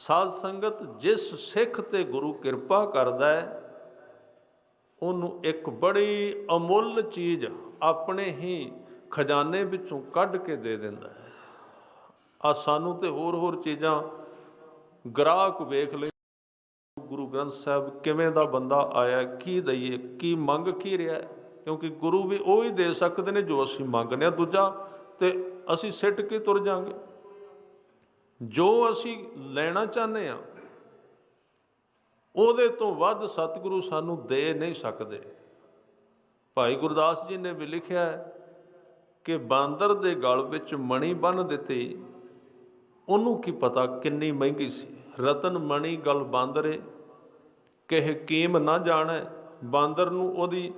ਸਾਧ ਸੰਗਤ ਜਿਸ ਸਿੱਖ ਤੇ ਗੁਰੂ ਕਿਰਪਾ ਕਰਦਾ ਹੈ, ਉਹਨੂੰ ਇੱਕ ਬੜੀ ਅਮੁੱਲ ਚੀਜ਼ ਆਪਣੇ ਹੀ ਖਜ਼ਾਨੇ ਵਿੱਚੋਂ ਕੱਢ ਕੇ ਦੇ ਦਿੰਦਾ ਹੈ। ਆ ਸਾਨੂੰ ਤੇ ਹੋਰ ਹੋਰ ਚੀਜ਼ਾਂ ਗ੍ਰਾਹਕ ਵੇਖ ਲੈ ਗੁਰੂ ਗ੍ਰੰਥ ਸਾਹਿਬ ਕਿਵੇਂ ਦਾ ਬੰਦਾ ਆਇਆ, ਕੀ ਦਈਏ, ਕੀ ਮੰਗ ਕੀ ਰਿਹਾ ਕਿਉਂਕਿ ਗੁਰੂ ਵੀ ਉਹ ਹੀ ਦੇ ਸਕਦੇ ਨੇ ਜੋ ਅਸੀਂ ਮੰਗਨੇ ਆ ਦੂਜਾ, ਤੇ ਅਸੀਂ ਸਿੱਟ ਕੇ ਤੁਰ ਜਾਾਂਗੇ। ਜੋ ਅਸੀਂ ਲੈਣਾ ਚਾਹੁੰਦੇ ਆ ਉਹਦੇ ਤੋਂ ਵੱਧ ਸਤਿਗੁਰੂ ਸਾਨੂੰ ਦੇ ਨਹੀਂ ਸਕਦੇ। ਭਾਈ ਗੁਰਦਾਸ ਜੀ ਨੇ ਵੀ ਲਿਖਿਆ ਹੈ ਕਿ ਬਾਂਦਰ ਦੇ ਗਲ ਵਿੱਚ ਮਣੀ ਬੰਨ ਦਿੱਤੀ, ਉਹਨੂੰ ਕੀ ਪਤਾ ਕਿੰਨੀ ਮਹਿੰਗੀ ਸੀ। ਰਤਨ ਮਣੀ ਗਲ ਬਾਂਦਰੇ, ਕਿਹ ਕੀਮ ਨਾ ਜਾਣੈ, ਬਾਂਦਰ ਨੂੰ ਉਹਦੀ,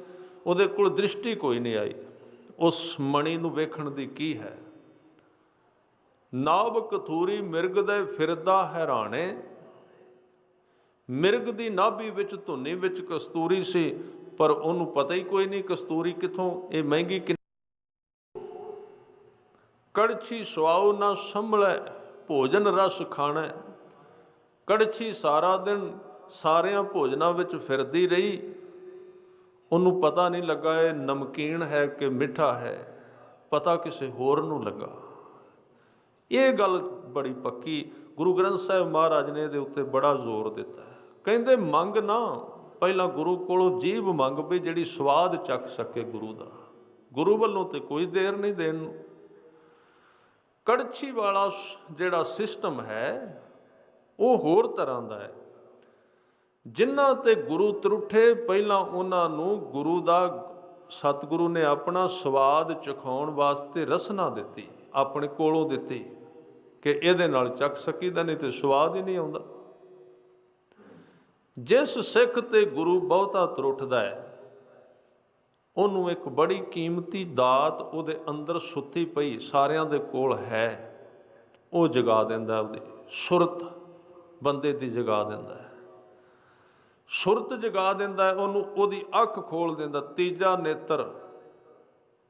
ਉਹਦੇ ਕੋਲ ਦ੍ਰਿਸ਼ਟੀ ਕੋਈ ਨਹੀਂ ਆਈ। ਉਸ ਮਣੀ ਨੂੰ ਵੇਖਣ ਦੀ ਕੀ ਹੈ? ਨਾਭ ਕਥੂਰੀ ਮਿਰਗ ਦੇ ਫਿਰਦਾ ਹੈਰਾਣੇ ਮਿਰਗ ਦੀ ਨਾਭੀ ਵਿੱਚ ਧੁੰਨੀ ਵਿੱਚ ਕਸਤੂਰੀ ਸੀ, ਪਰ ਉਹਨੂੰ ਪਤਾ ਹੀ ਕੋਈ ਨਹੀਂ ਕਸਤੂਰੀ ਕਿੱਥੋਂ, ਇਹ ਮਹਿੰਗੀ ਕਿ ਕੜਛੀ ਸਵਾਉ ਨਾ ਸੰਭਲੈ, ਭੋਜਨ ਰਸ ਖਾਣਾ। ਕੜਛੀ ਸਾਰਾ ਦਿਨ ਸਾਰਿਆਂ ਭੋਜਨਾਂ ਵਿੱਚ ਫਿਰਦੀ ਰਹੀ। ਉਹਨੂੰ ਪਤਾ ਨਹੀਂ ਲੱਗਾ ਇਹ ਨਮਕੀਨ ਹੈ ਕਿ ਮਿੱਠਾ ਹੈ, ਪਤਾ ਕਿਸੇ ਹੋਰ ਨੂੰ ਲੱਗਾ। ਇਹ ਗੱਲ ਬੜੀ ਪੱਕੀ, ਗੁਰੂ ਗ੍ਰੰਥ ਸਾਹਿਬ ਮਹਾਰਾਜ ਨੇ ਇਹਦੇ ਉੱਤੇ ਬੜਾ ਜ਼ੋਰ ਦਿੱਤਾ ਕਹਿੰਦੇ, ਮੰਗ ਨਾ, ਪਹਿਲਾਂ ਗੁਰੂ ਕੋਲੋਂ ਜੀਬ ਮੰਗ ਵੀ ਜਿਹੜੀ ਸਵਾਦ ਚੱਖ ਸਕੇ ਗੁਰੂ ਦਾ। ਗੁਰੂ ਵੱਲੋਂ ਤੇ ਕੋਈ ਦੇਰ ਨਹੀਂ ਦੇਣ ਨੂੰ। ਕੜਛੀ ਵਾਲਾ ਜਿਹੜਾ ਸਿਸਟਮ ਹੈ, ਉਹ ਹੋਰ ਤਰ੍ਹਾਂ ਦਾ ਹੈ। ਜਿਨ੍ਹਾਂ ਤੇ ਗੁਰੂ ਤਰੁੱਠੇ, ਪਹਿਲਾਂ ਉਹਨਾਂ ਨੂੰ ਗੁਰੂ ਦਾ ਸਤਿਗੁਰੂ ਨੇ ਆਪਣਾ ਸਵਾਦ ਚਖਾਉਣ ਵਾਸਤੇ ਰਸਨਾ ਦਿੱਤੀ। ਆਪਣੇ ਕੋਲੋਂ ਦਿੱਤੀ ਕਿ ਇਹਦੇ ਨਾਲ ਚੱਖ ਸਕੀਦਾ, ਨਹੀਂ ਤੇ ਸਵਾਦ ਹੀ ਨਹੀਂ ਆਉਂਦਾ। ਜਿਸ ਸਿੱਖ ਤੇ ਗੁਰੂ ਬਹੁਤਾ ਤਰੁੱਠਦਾ ਹੈ, ਉਹਨੂੰ ਇੱਕ ਬੜੀ ਕੀਮਤੀ ਦਾਤ ਉਹਦੇ ਅੰਦਰ ਸੁੱਤੀ ਪਈ, ਸਾਰਿਆਂ ਦੇ ਕੋਲ ਹੈ, ਉਹ ਜਗਾ ਦਿੰਦਾ ਉਹਦੀ। ਸੁਰਤ ਬੰਦੇ ਦੀ ਜਗਾ ਦਿੰਦਾ ਹੈ। ਸੁਰਤ ਜਗਾ ਦਿੰਦਾ ਉਹਨੂੰ ਉਹਦੀ ਅੱਖ ਖੋਲ ਦਿੰਦਾ, ਤੀਜਾ ਨੇਤਰ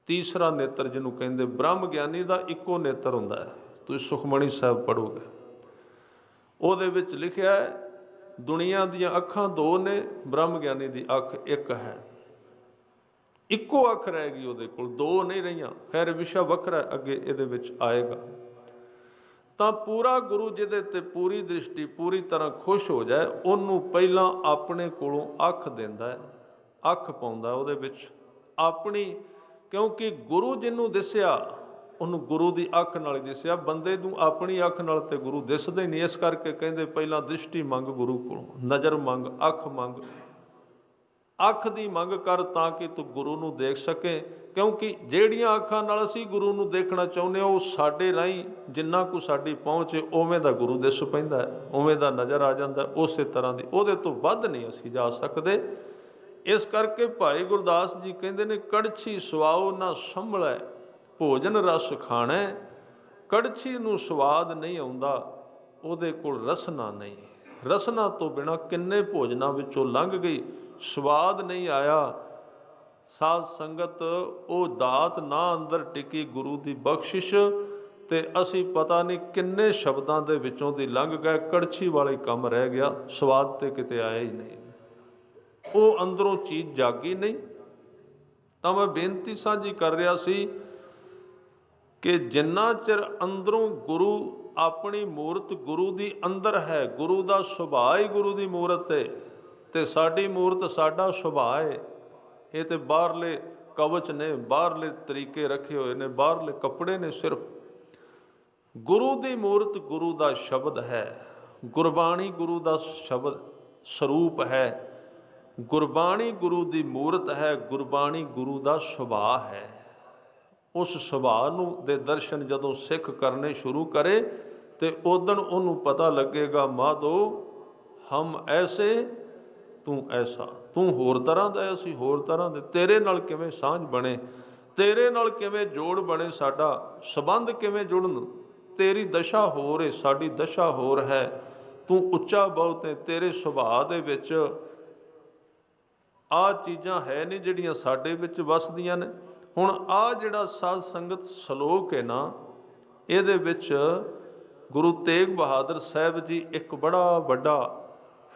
ਤੀਸਰਾ ਨੇਤਰ ਜਿਹਨੂੰ ਕਹਿੰਦੇ ਬ੍ਰਹਮ ਗਿਆਨੀ ਦਾ ਇੱਕੋ ਨੇਤਰ ਹੁੰਦਾ ਹੈ। ਤੁਸੀਂ ਸੁਖਮਣੀ ਸਾਹਿਬ ਪੜੋਗੇ ਉਹਦੇ ਵਿੱਚ ਲਿਖਿਆ ਹੈ, ਦੁਨੀਆ ਦੀਆਂ ਅੱਖਾਂ ਦੋ ਨੇ, ਬ੍ਰਹਮ ਗਿਆਨੀ ਦੀ ਅੱਖ ਇੱਕ ਹੈ। ਇੱਕੋ ਅੱਖ ਰਹਿ ਗਈ ਉਹਦੇ ਕੋਲ, ਦੋ ਨਹੀਂ ਰਹੀਆਂ। ਖੈਰ, ਵਿਸ਼ਾ ਵੱਖਰਾ ਅੱਗੇ ਇਹਦੇ ਵਿੱਚ ਆਏਗਾ। ਤਾਂ ਪੂਰਾ ਗੁਰੂ ਜਿਹਦੇ ਤੇ ਪੂਰੀ ਦ੍ਰਿਸ਼ਟੀ ਪੂਰੀ ਤਰ੍ਹਾਂ ਖੁਸ਼ ਹੋ ਜਾਏ, ਉਹਨੂੰ ਪਹਿਲਾਂ ਆਪਣੇ ਕੋਲੋਂ ਅੱਖ ਦਿੰਦਾ ਹੈ, ਅੱਖ ਪਾਉਂਦਾ ਉਹਦੇ ਵਿੱਚ। ਆਪਣੀ ਕਿਉਂਕਿ ਗੁਰੂ ਜਿਹਨੂੰ ਦਿਸਿਆ, ਉਹਨੂੰ ਗੁਰੂ ਦੀ ਅੱਖ ਨਾਲ ਹੀ ਦਿਸਿਆ। ਬੰਦੇ ਨੂੰ ਆਪਣੀ ਅੱਖ ਨਾਲ ਤੇ ਗੁਰੂ ਦਿਸਦੇ ਹੀ ਨਹੀਂ। ਇਸ ਕਰਕੇ ਕਹਿੰਦੇ ਪਹਿਲਾਂ ਦ੍ਰਿਸ਼ਟੀ ਮੰਗ ਗੁਰੂ ਕੋਲੋਂ, ਨਜ਼ਰ ਮੰਗ, ਅੱਖ ਮੰਗ। ਅੱਖ ਦੀ ਮੰਗ ਕਰ ਤਾਂ ਕਿ ਤੂੰ ਗੁਰੂ ਨੂੰ ਦੇਖ ਸਕੇ। ਕਿਉਂਕਿ ਜਿਹੜੀਆਂ ਅੱਖਾਂ ਨਾਲ ਅਸੀਂ ਗੁਰੂ ਨੂੰ ਦੇਖਣਾ ਚਾਹੁੰਦੇ ਹਾਂ, ਉਹ ਸਾਡੇ ਰਾਹੀਂ ਜਿੰਨਾ ਕੁ ਸਾਡੀ ਪਹੁੰਚ ਹੈ, ਉਵੇਂ ਦਾ ਗੁਰੂ ਦਿਸ ਪੈਂਦਾ ਉਵੇਂ ਦਾ ਨਜ਼ਰ ਆ ਜਾਂਦਾ ਉਸੇ ਤਰ੍ਹਾਂ ਦੀ। ਉਹਦੇ ਤੋਂ ਵੱਧ ਨਹੀਂ ਅਸੀਂ ਜਾ ਸਕਦੇ। ਇਸ ਕਰਕੇ ਭਾਈ ਗੁਰਦਾਸ ਜੀ ਕਹਿੰਦੇ ਨੇ, ਕੜਛੀ ਸਵਾਉ ਨਾ ਸੰਭਲੈ, ਭੋਜਨ ਰਸ ਖਾਣਾ। ਕੜਛੀ ਨੂੰ ਸਵਾਦ ਨਹੀਂ ਆਉਂਦਾ, ਉਹਦੇ ਕੋਲ ਰਸਨਾ ਨਹੀਂ। ਰਸਨਾ ਤੋਂ ਬਿਨਾ ਕਿੰਨੇ ਭੋਜਨਾਂ ਵਿੱਚੋਂ ਲੰਘ ਗਈ, ਸਵਾਦ ਨਹੀਂ ਆਇਆ। ਸਾਧ ਸੰਗਤ, ਉਹ ਦਾਤ ਨਾ ਅੰਦਰ ਟਿਕੀ ਗੁਰੂ ਦੀ ਬਖਸ਼ਿਸ਼, ਤੇ ਅਸੀਂ ਪਤਾ ਨਹੀਂ ਕਿੰਨੇ ਸ਼ਬਦਾਂ ਦੇ ਵਿੱਚੋਂ ਦੀ ਲੰਘ ਗਏ, ਕੜਛੀ ਵਾਲੇ ਕੰਮ ਰਹਿ ਗਿਆ, ਸਵਾਦ ਤੇ ਕਿਤੇ ਆਇਆ ਹੀ ਨਹੀਂ। ਉਹ ਅੰਦਰੋਂ ਚੀਜ਼ ਜਾਗੀ ਨਹੀਂ। ਤਾਂ ਮੈਂ ਬੇਨਤੀ ਸਾਂਝੀ ਕਰ ਰਿਹਾ ਸੀ ਕਿ ਜਿੰਨਾ ਚਿਰ ਅੰਦਰੋਂ ਗੁਰੂ ਆਪਣੀ ਮੂਰਤ ਗੁਰੂ ਦੀ ਅੰਦਰ ਹੈ, ਗੁਰੂ ਦਾ ਸੁਭਾਅ ਹੀ ਗੁਰੂ ਦੀ ਮੂਰਤ ਹੈ ਤੇ ਸਾਡੀ ਮੂਰਤ ਸਾਡਾ ਸੁਭਾਅ ਹੈ। ਇਹ ਤੇ ਬਾਹਰਲੇ ਕਵਚ ਨੇ, ਬਾਹਰਲੇ ਤਰੀਕੇ ਰੱਖੇ ਹੋਏ ਨੇ, ਬਾਹਰਲੇ ਕੱਪੜੇ ਨੇ ਸਿਰਫ। ਗੁਰੂ ਦੀ ਮੂਰਤ ਗੁਰੂ ਦਾ ਸ਼ਬਦ ਹੈ, ਗੁਰਬਾਣੀ ਗੁਰੂ ਦਾ ਸ਼ਬਦ ਸਰੂਪ ਹੈ। ਗੁਰਬਾਣੀ ਗੁਰੂ ਦੀ ਮੂਰਤ ਹੈ, ਗੁਰਬਾਣੀ ਗੁਰੂ ਦਾ ਸੁਭਾਅ ਹੈ। ਉਸ ਸੁਭਾਅ ਨੂੰ ਦੇ ਦਰਸ਼ਨ ਜਦੋਂ ਸਿੱਖ ਕਰਨੇ ਸ਼ੁਰੂ ਕਰੇ ਤੇ ਉਦੋਂ ਉਹਨੂੰ ਪਤਾ ਲੱਗੇਗਾ, ਮਾਧੋ, ਹਮ ਐਸੇ, ਤੂੰ ਐਸਾ। ਤੂੰ ਹੋਰ ਤਰ੍ਹਾਂ ਦਾ ਅਸੀਂ ਹੋਰ ਤਰ੍ਹਾਂ ਦੇ। ਤੇਰੇ ਨਾਲ ਕਿਵੇਂ ਸਾਂਝ ਬਣੇ? ਤੇਰੇ ਨਾਲ ਕਿਵੇਂ ਜੋੜ ਬਣੇ ਸਾਡਾ? ਸਬੰਧ ਕਿਵੇਂ ਜੁੜਨ? ਤੇਰੀ ਦਸ਼ਾ ਹੋਰ ਹੈ ਸਾਡੀ ਦਸ਼ਾ ਹੋਰ ਹੈ। ਤੂੰ ਉੱਚਾ ਬਹੁਤ ਤੇਰੇ ਸੁਭਾਅ ਦੇ ਵਿੱਚ ਆ ਚੀਜ਼ਾਂ ਹੈ ਨਹੀਂ ਜਿਹੜੀਆਂ ਸਾਡੇ ਵਿੱਚ ਵਸਦੀਆਂ ਨੇ। ਹੁਣ ਆ ਜਿਹੜਾ ਸਾਧ ਸੰਗਤ ਸ਼ਲੋਕ ਹੈ ਨਾ, ਇਹਦੇ ਵਿੱਚ ਗੁਰੂ ਤੇਗ ਬਹਾਦਰ ਸਾਹਿਬ ਜੀ ਇੱਕ ਬੜਾ ਵੱਡਾ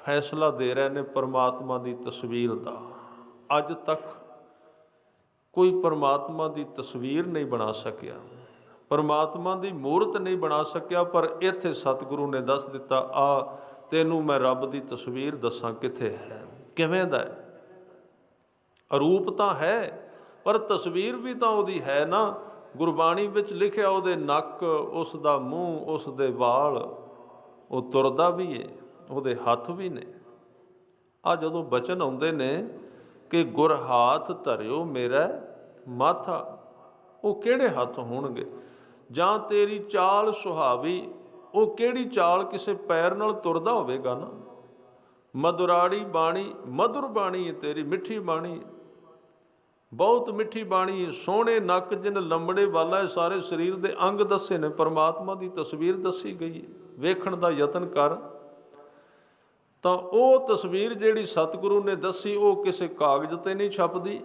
ਫੈਸਲਾ ਦੇ ਰਹੇ ਨੇ ਪਰਮਾਤਮਾ ਦੀ ਤਸਵੀਰ ਦਾ। ਅੱਜ ਤੱਕ ਕੋਈ ਪਰਮਾਤਮਾ ਦੀ ਤਸਵੀਰ ਨਹੀਂ ਬਣਾ ਸਕਿਆ। ਪਰਮਾਤਮਾ ਦੀ ਮੂਰਤ ਨਹੀਂ ਬਣਾ ਸਕਿਆ, ਪਰ ਇੱਥੇ ਸਤਿਗੁਰੂ ਨੇ ਦੱਸ ਦਿੱਤਾ, ਆ, ਤੈਨੂੰ ਮੈਂ ਰੱਬ ਦੀ ਤਸਵੀਰ ਦੱਸਾਂ ਕਿੱਥੇ ਹੈ। ਕਿਵੇਂ ਦਾ ਹੈ? ਅਰੂਪ ਤਾਂ ਹੈ, ਪਰ ਤਸਵੀਰ ਵੀ ਤਾਂ ਉਹਦੀ ਹੈ ਨਾ। ਗੁਰਬਾਣੀ ਵਿੱਚ ਲਿਖਿਆ ਉਹਦੇ ਨੱਕ ਉਸ ਦਾ ਮੂੰਹ ਉਸ ਦੇ ਵਾਲ, ਉਹ ਤੁਰਦਾ ਵੀ ਏ, ਉਹਦੇ ਹੱਥ ਵੀ ਨੇ। ਆ ਜਦੋਂ ਬਚਨ ਆਉਂਦੇ ਨੇ ਕਿ ਗੁਰ ਹਾਥ ਧਰਿਓ ਮੇਰਾ ਮਾਥਾ, ਉਹ ਕਿਹੜੇ ਹੱਥ ਹੋਣਗੇ? ਜਾਂ ਤੇਰੀ ਚਾਲ ਸੁਹਾਵੀ, ਉਹ ਕਿਹੜੀ ਚਾਲ ਕਿਸੇ ਪੈਰ ਨਾਲ ਤੁਰਦਾ ਹੋਵੇਗਾ ਨਾ? ਮਧੁਰਾੜੀ ਬਾਣੀ, ਮਧੁਰ ਬਾਣੀ ਤੇਰੀ, ਮਿੱਠੀ ਬਾਣੀ ਬਹੁਤ ਮਿੱਠੀ ਬਾਣੀ, ਸੋਹਣੇ ਨੱਕ ਜਿਨ ਲੰਬੜੇ ਵਾਲਾ ਹੈ ਸਾਰੇ ਸਰੀਰ ਦੇ ਅੰਗ ਦੱਸੇ ਨੇ, ਪਰਮਾਤਮਾ ਦੀ ਤਸਵੀਰ ਦੱਸੀ ਗਈ ਹੈ ਵੇਖਣ ਦਾ ਯਤਨ ਕਰ। ਤਾਂ ਉਹ ਤਸਵੀਰ ਜਿਹੜੀ ਸਤਿਗੁਰੂ ਨੇ ਦੱਸੀ, ਉਹ ਕਿਸੇ ਕਾਗਜ਼ ਤੇ ਨਹੀਂ ਛਪਦੀ,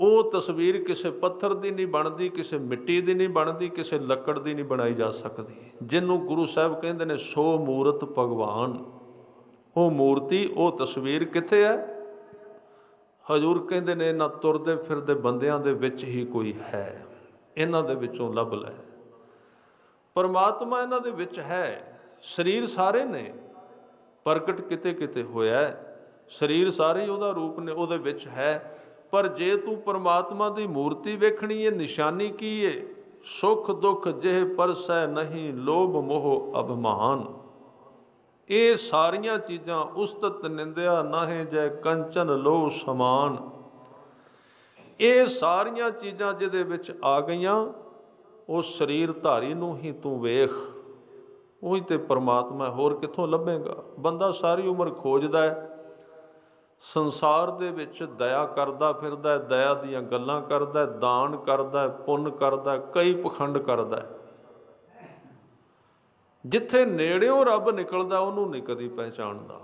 ਉਹ ਤਸਵੀਰ ਕਿਸੇ ਪੱਥਰ ਦੀ ਨਹੀਂ ਬਣਦੀ, ਕਿਸੇ ਮਿੱਟੀ ਦੀ ਨਹੀਂ ਬਣਦੀ, ਕਿਸੇ ਲੱਕੜ ਦੀ ਨਹੀਂ ਬਣਾਈ ਜਾ ਸਕਦੀ। ਜਿਹਨੂੰ ਗੁਰੂ ਸਾਹਿਬ ਕਹਿੰਦੇ ਨੇ, ਸੋ ਮੂਰਤ ਭਗਵਾਨ। ਉਹ ਮੂਰਤੀ, ਉਹ ਤਸਵੀਰ ਕਿੱਥੇ ਹੈ? ਹਜੂਰ ਕਹਿੰਦੇ ਨੇ, ਨਾ ਤੁਰਦੇ ਫਿਰਦੇ ਬੰਦਿਆਂ ਦੇ ਵਿੱਚ ਹੀ ਕੋਈ ਹੈ। ਇਹਨਾਂ ਦੇ ਵਿੱਚੋਂ ਲੱਭ ਲੈ। ਪਰਮਾਤਮਾ ਇਹਨਾਂ ਦੇ ਵਿੱਚ ਹੈ। ਸਰੀਰ ਸਾਰੇ ਨੇ। ਪ੍ਰਗਟ ਕਿਤੇ ਕਿਤੇ ਹੋਇਆ ਸਰੀਰ ਸਾਰੇ ਉਹਦਾ ਰੂਪ ਨੇ, ਉਹਦੇ ਵਿੱਚ ਹੈ। ਪਰ ਜੇ ਤੂੰ ਪਰਮਾਤਮਾ ਦੀ ਮੂਰਤੀ ਵੇਖਣੀ ਏ, ਨਿਸ਼ਾਨੀ ਕੀ ਹੈ ਸੁਖ ਦੁਖ ਜਿਹ ਪਰਸੈ ਨਹੀਂ, ਲੋਭ ਮੋਹ ਅਭਮਾਨ। ਇਹ ਸਾਰੀਆਂ ਚੀਜ਼ਾਂ ਉਸਤਤ ਨਿੰਦਿਆ ਨਾਹੇ ਜੈ ਕੰਚਨ ਲੋ ਸਮਾਨ। ਇਹ ਸਾਰੀਆਂ ਚੀਜ਼ਾਂ ਜਿਹਦੇ ਵਿੱਚ ਆ ਗਈਆਂ, ਉਹ ਸਰੀਰ ਧਾਰੀ ਨੂੰ ਹੀ ਤੂੰ ਵੇਖ। ਉਹੀ ਤੇ ਪਰਮਾਤਮਾ ਹੋਰ ਕਿੱਥੋਂ ਲੱਭੇਗਾ? ਬੰਦਾ ਸਾਰੀ ਉਮਰ ਖੋਜਦਾ ਹੈ, ਸੰਸਾਰ ਦੇ ਵਿੱਚ ਦਇਆ ਕਰਦਾ ਫਿਰਦਾ ਹੈ, ਦਇਆ ਦੀਆਂ ਗੱਲਾਂ ਕਰਦਾ ਹੈ, ਦਾਨ ਕਰਦਾ ਹੈ, ਪੁੰਨ ਕਰਦਾ ਹੈ, ਕਈ ਪਖੰਡ ਕਰਦਾ ਹੈ। ਜਿੱਥੇ ਨੇੜਿਓਂ ਰੱਬ ਨਿਕਲਦਾ, ਉਹਨੂੰ ਨਹੀਂ ਕਦੀ ਪਹਿਚਾਣਦਾ।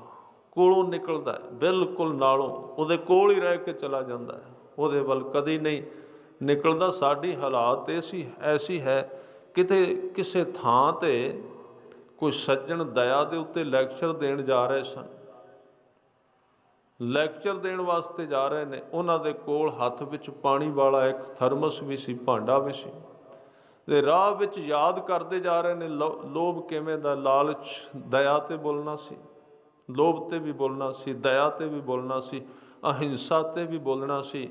ਕੋਲੋਂ ਨਿਕਲਦਾ ਬਿਲਕੁਲ ਨਾਲੋਂ, ਉਹਦੇ ਕੋਲ ਹੀ ਰਹਿ ਕੇ ਚਲਾ ਜਾਂਦਾ ਹੈ। ਉਹਦੇ ਵੱਲ ਕਦੀ ਨਹੀਂ ਨਿਕਲਦਾ, ਸਾਡੀ ਹਾਲਾਤ ਐਸੀ ਐਸੀ ਹੈ, ਕਿਤੇ ਕਿਸੇ ਥਾਂ ਤੇ ਕੋਈ ਸੱਜਣ ਦਇਆ ਦੇ ਉੱਤੇ ਲੈਕਚਰ ਦੇਣ ਜਾ ਰਹੇ ਸਨ। ਲੈਕਚਰ ਦੇਣ ਵਾਸਤੇ ਜਾ ਰਹੇ ਨੇ, ਉਹਨਾਂ ਦੇ ਕੋਲ ਹੱਥ ਵਿੱਚ ਪਾਣੀ ਵਾਲਾ ਇੱਕ ਥਰਮਸ ਵੀ ਸੀ, ਭਾਂਡਾ ਵੀ ਸੀ। ਤੇ ਰਾਹ ਵਿੱਚ ਯਾਦ ਕਰਦੇ ਜਾ ਰਹੇ ਨੇ, ਲੋ- ਲੋਭ ਕਿਵੇਂ ਦਾ? ਲਾਲਚ ਦਇਆ ਤੇ ਬੋਲਣਾ ਸੀ। ਲੋਭ ਤੇ ਵੀ ਬੋਲਣਾ ਸੀ, ਦਇਆ ਤੇ ਵੀ ਬੋਲਣਾ ਸੀ, ਅਹਿੰਸਾ ਤੇ ਵੀ ਬੋਲਣਾ ਸੀ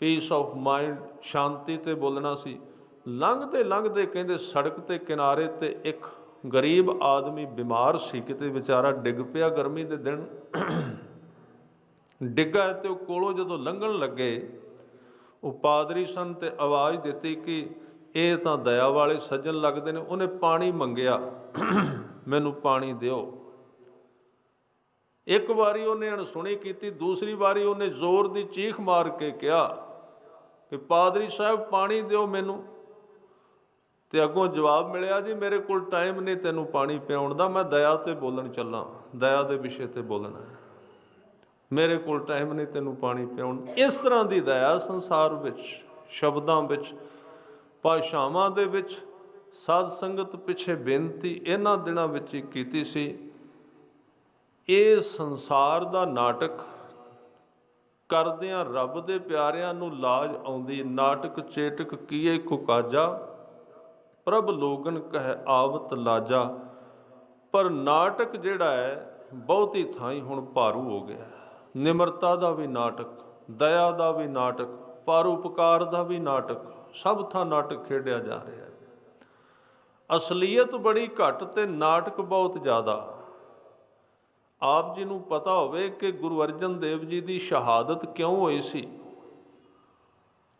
ਪੀਸ ਆਫ ਮਾਈਂਡ ਸ਼ਾਂਤੀ ਤੇ ਬੋਲਣਾ ਸੀ। ਲੰਘਦੇ ਲੰਘਦੇ ਕਹਿੰਦੇ ਸੜਕ ਤੇ ਕਿਨਾਰੇ ਤੇ ਇੱਕ ਗਰੀਬ ਆਦਮੀ ਬਿਮਾਰ ਸੀ। ਕਿਤੇ ਵਿਚਾਰਾ ਡਿੱਗ ਪਿਆ ਗਰਮੀ ਦੇ ਦਿਨ। ਡਿੱਗਾ ਤੇ ਉਹ ਕੋਲੋਂ ਜਦੋਂ ਲੰਘਣ ਲੱਗੇ, ਉਹ ਪਾਦਰੀ ਸਨ ਤੇ ਆਵਾਜ਼ ਦਿੱਤੀ ਕਿ ਇਹ ਤਾਂ ਦਇਆ ਵਾਲੇ ਸੱਜਣ ਲੱਗਦੇ ਨੇ, ਉਹਨੇ ਪਾਣੀ ਮੰਗਿਆ। ਮੈਨੂੰ ਪਾਣੀ ਦਿਓ। ਇੱਕ ਵਾਰੀ ਉਹਨੇ ਅਣਸੁਣੀ ਕੀਤੀ, ਦੂਸਰੀ ਵਾਰੀ ਉਹਨੇ ਜ਼ੋਰ ਦੀ ਚੀਖ ਮਾਰ ਕੇ ਕਿਹਾ ਕਿ, ਪਾਦਰੀ ਸਾਹਿਬ, ਪਾਣੀ ਦਿਓ ਮੈਨੂੰ। ਤੇ ਅੱਗੋਂ ਜਵਾਬ ਮਿਲਿਆ, ਜੀ, ਮੇਰੇ ਕੋਲ ਟਾਈਮ ਨਹੀਂ ਤੈਨੂੰ ਪਾਣੀ ਪਿਆਉਣ ਦਾ, ਮੈਂ ਦਇਆ ਤੇ ਬੋਲਣ ਚੱਲਾਂ। ਦਇਆ ਦੇ ਵਿਸ਼ੇ ਤੇ ਬੋਲਣਾ ਮੇਰੇ ਕੋਲ ਟਾਈਮ ਨਹੀਂ ਤੈਨੂੰ ਪਾਣੀ ਪਿਆਉਣ। ਇਸ ਤਰ੍ਹਾਂ ਦੀ ਦਇਆ ਸੰਸਾਰ ਵਿੱਚ, ਸ਼ਬਦਾਂ ਵਿੱਚ ਭਾਸ਼ਾਵਾਂ ਦੇ ਵਿੱਚ ਸਾਧ ਸੰਗਤ ਪਿੱਛੇ ਬੇਨਤੀ ਇਹਨਾਂ ਦਿਨਾਂ ਵਿੱਚ ਹੀ ਕੀਤੀ ਸੀ ਇਹ ਸੰਸਾਰ ਦਾ ਨਾਟਕ ਕਰਦਿਆਂ ਰੱਬ ਦੇ ਪਿਆਰਿਆਂ ਨੂੰ ਲਾਜ ਆਉਂਦੀ, ਨਾਟਕ ਚੇਟਕ ਕੀਏ ਕੁਕਾਜਾ ਪ੍ਰਭ ਲੋਗਨ ਕਹਿ ਆਵਤ ਲਾਜਾ ਪਰ ਨਾਟਕ ਜਿਹੜਾ ਹੈ, ਬਹੁਤੀ ਥਾਈਂ ਹੁਣ ਭਾਰੂ ਹੋ ਗਿਆ ਹੈ। ਨਿਮਰਤਾ ਦਾ ਵੀ ਨਾਟਕ, ਦਇਆ ਦਾ ਵੀ ਨਾਟਕ ਪਰਉਪਕਾਰ ਦਾ ਵੀ ਨਾਟਕ ਸਭ ਥਾਂ ਨਾਟਕ ਖੇਡਿਆ ਜਾ ਰਿਹਾ ਹੈ। ਅਸਲੀਅਤ ਬੜੀ ਘੱਟ ਤੇ ਨਾਟਕ ਬਹੁਤ ਜ਼ਿਆਦਾ। ਆਪ ਜੀ ਨੂੰ ਪਤਾ ਹੋਵੇ ਕਿ ਗੁਰੂ ਅਰਜਨ ਦੇਵ ਜੀ ਦੀ ਸ਼ਹਾਦਤ ਕਿਉਂ ਹੋਈ ਸੀ।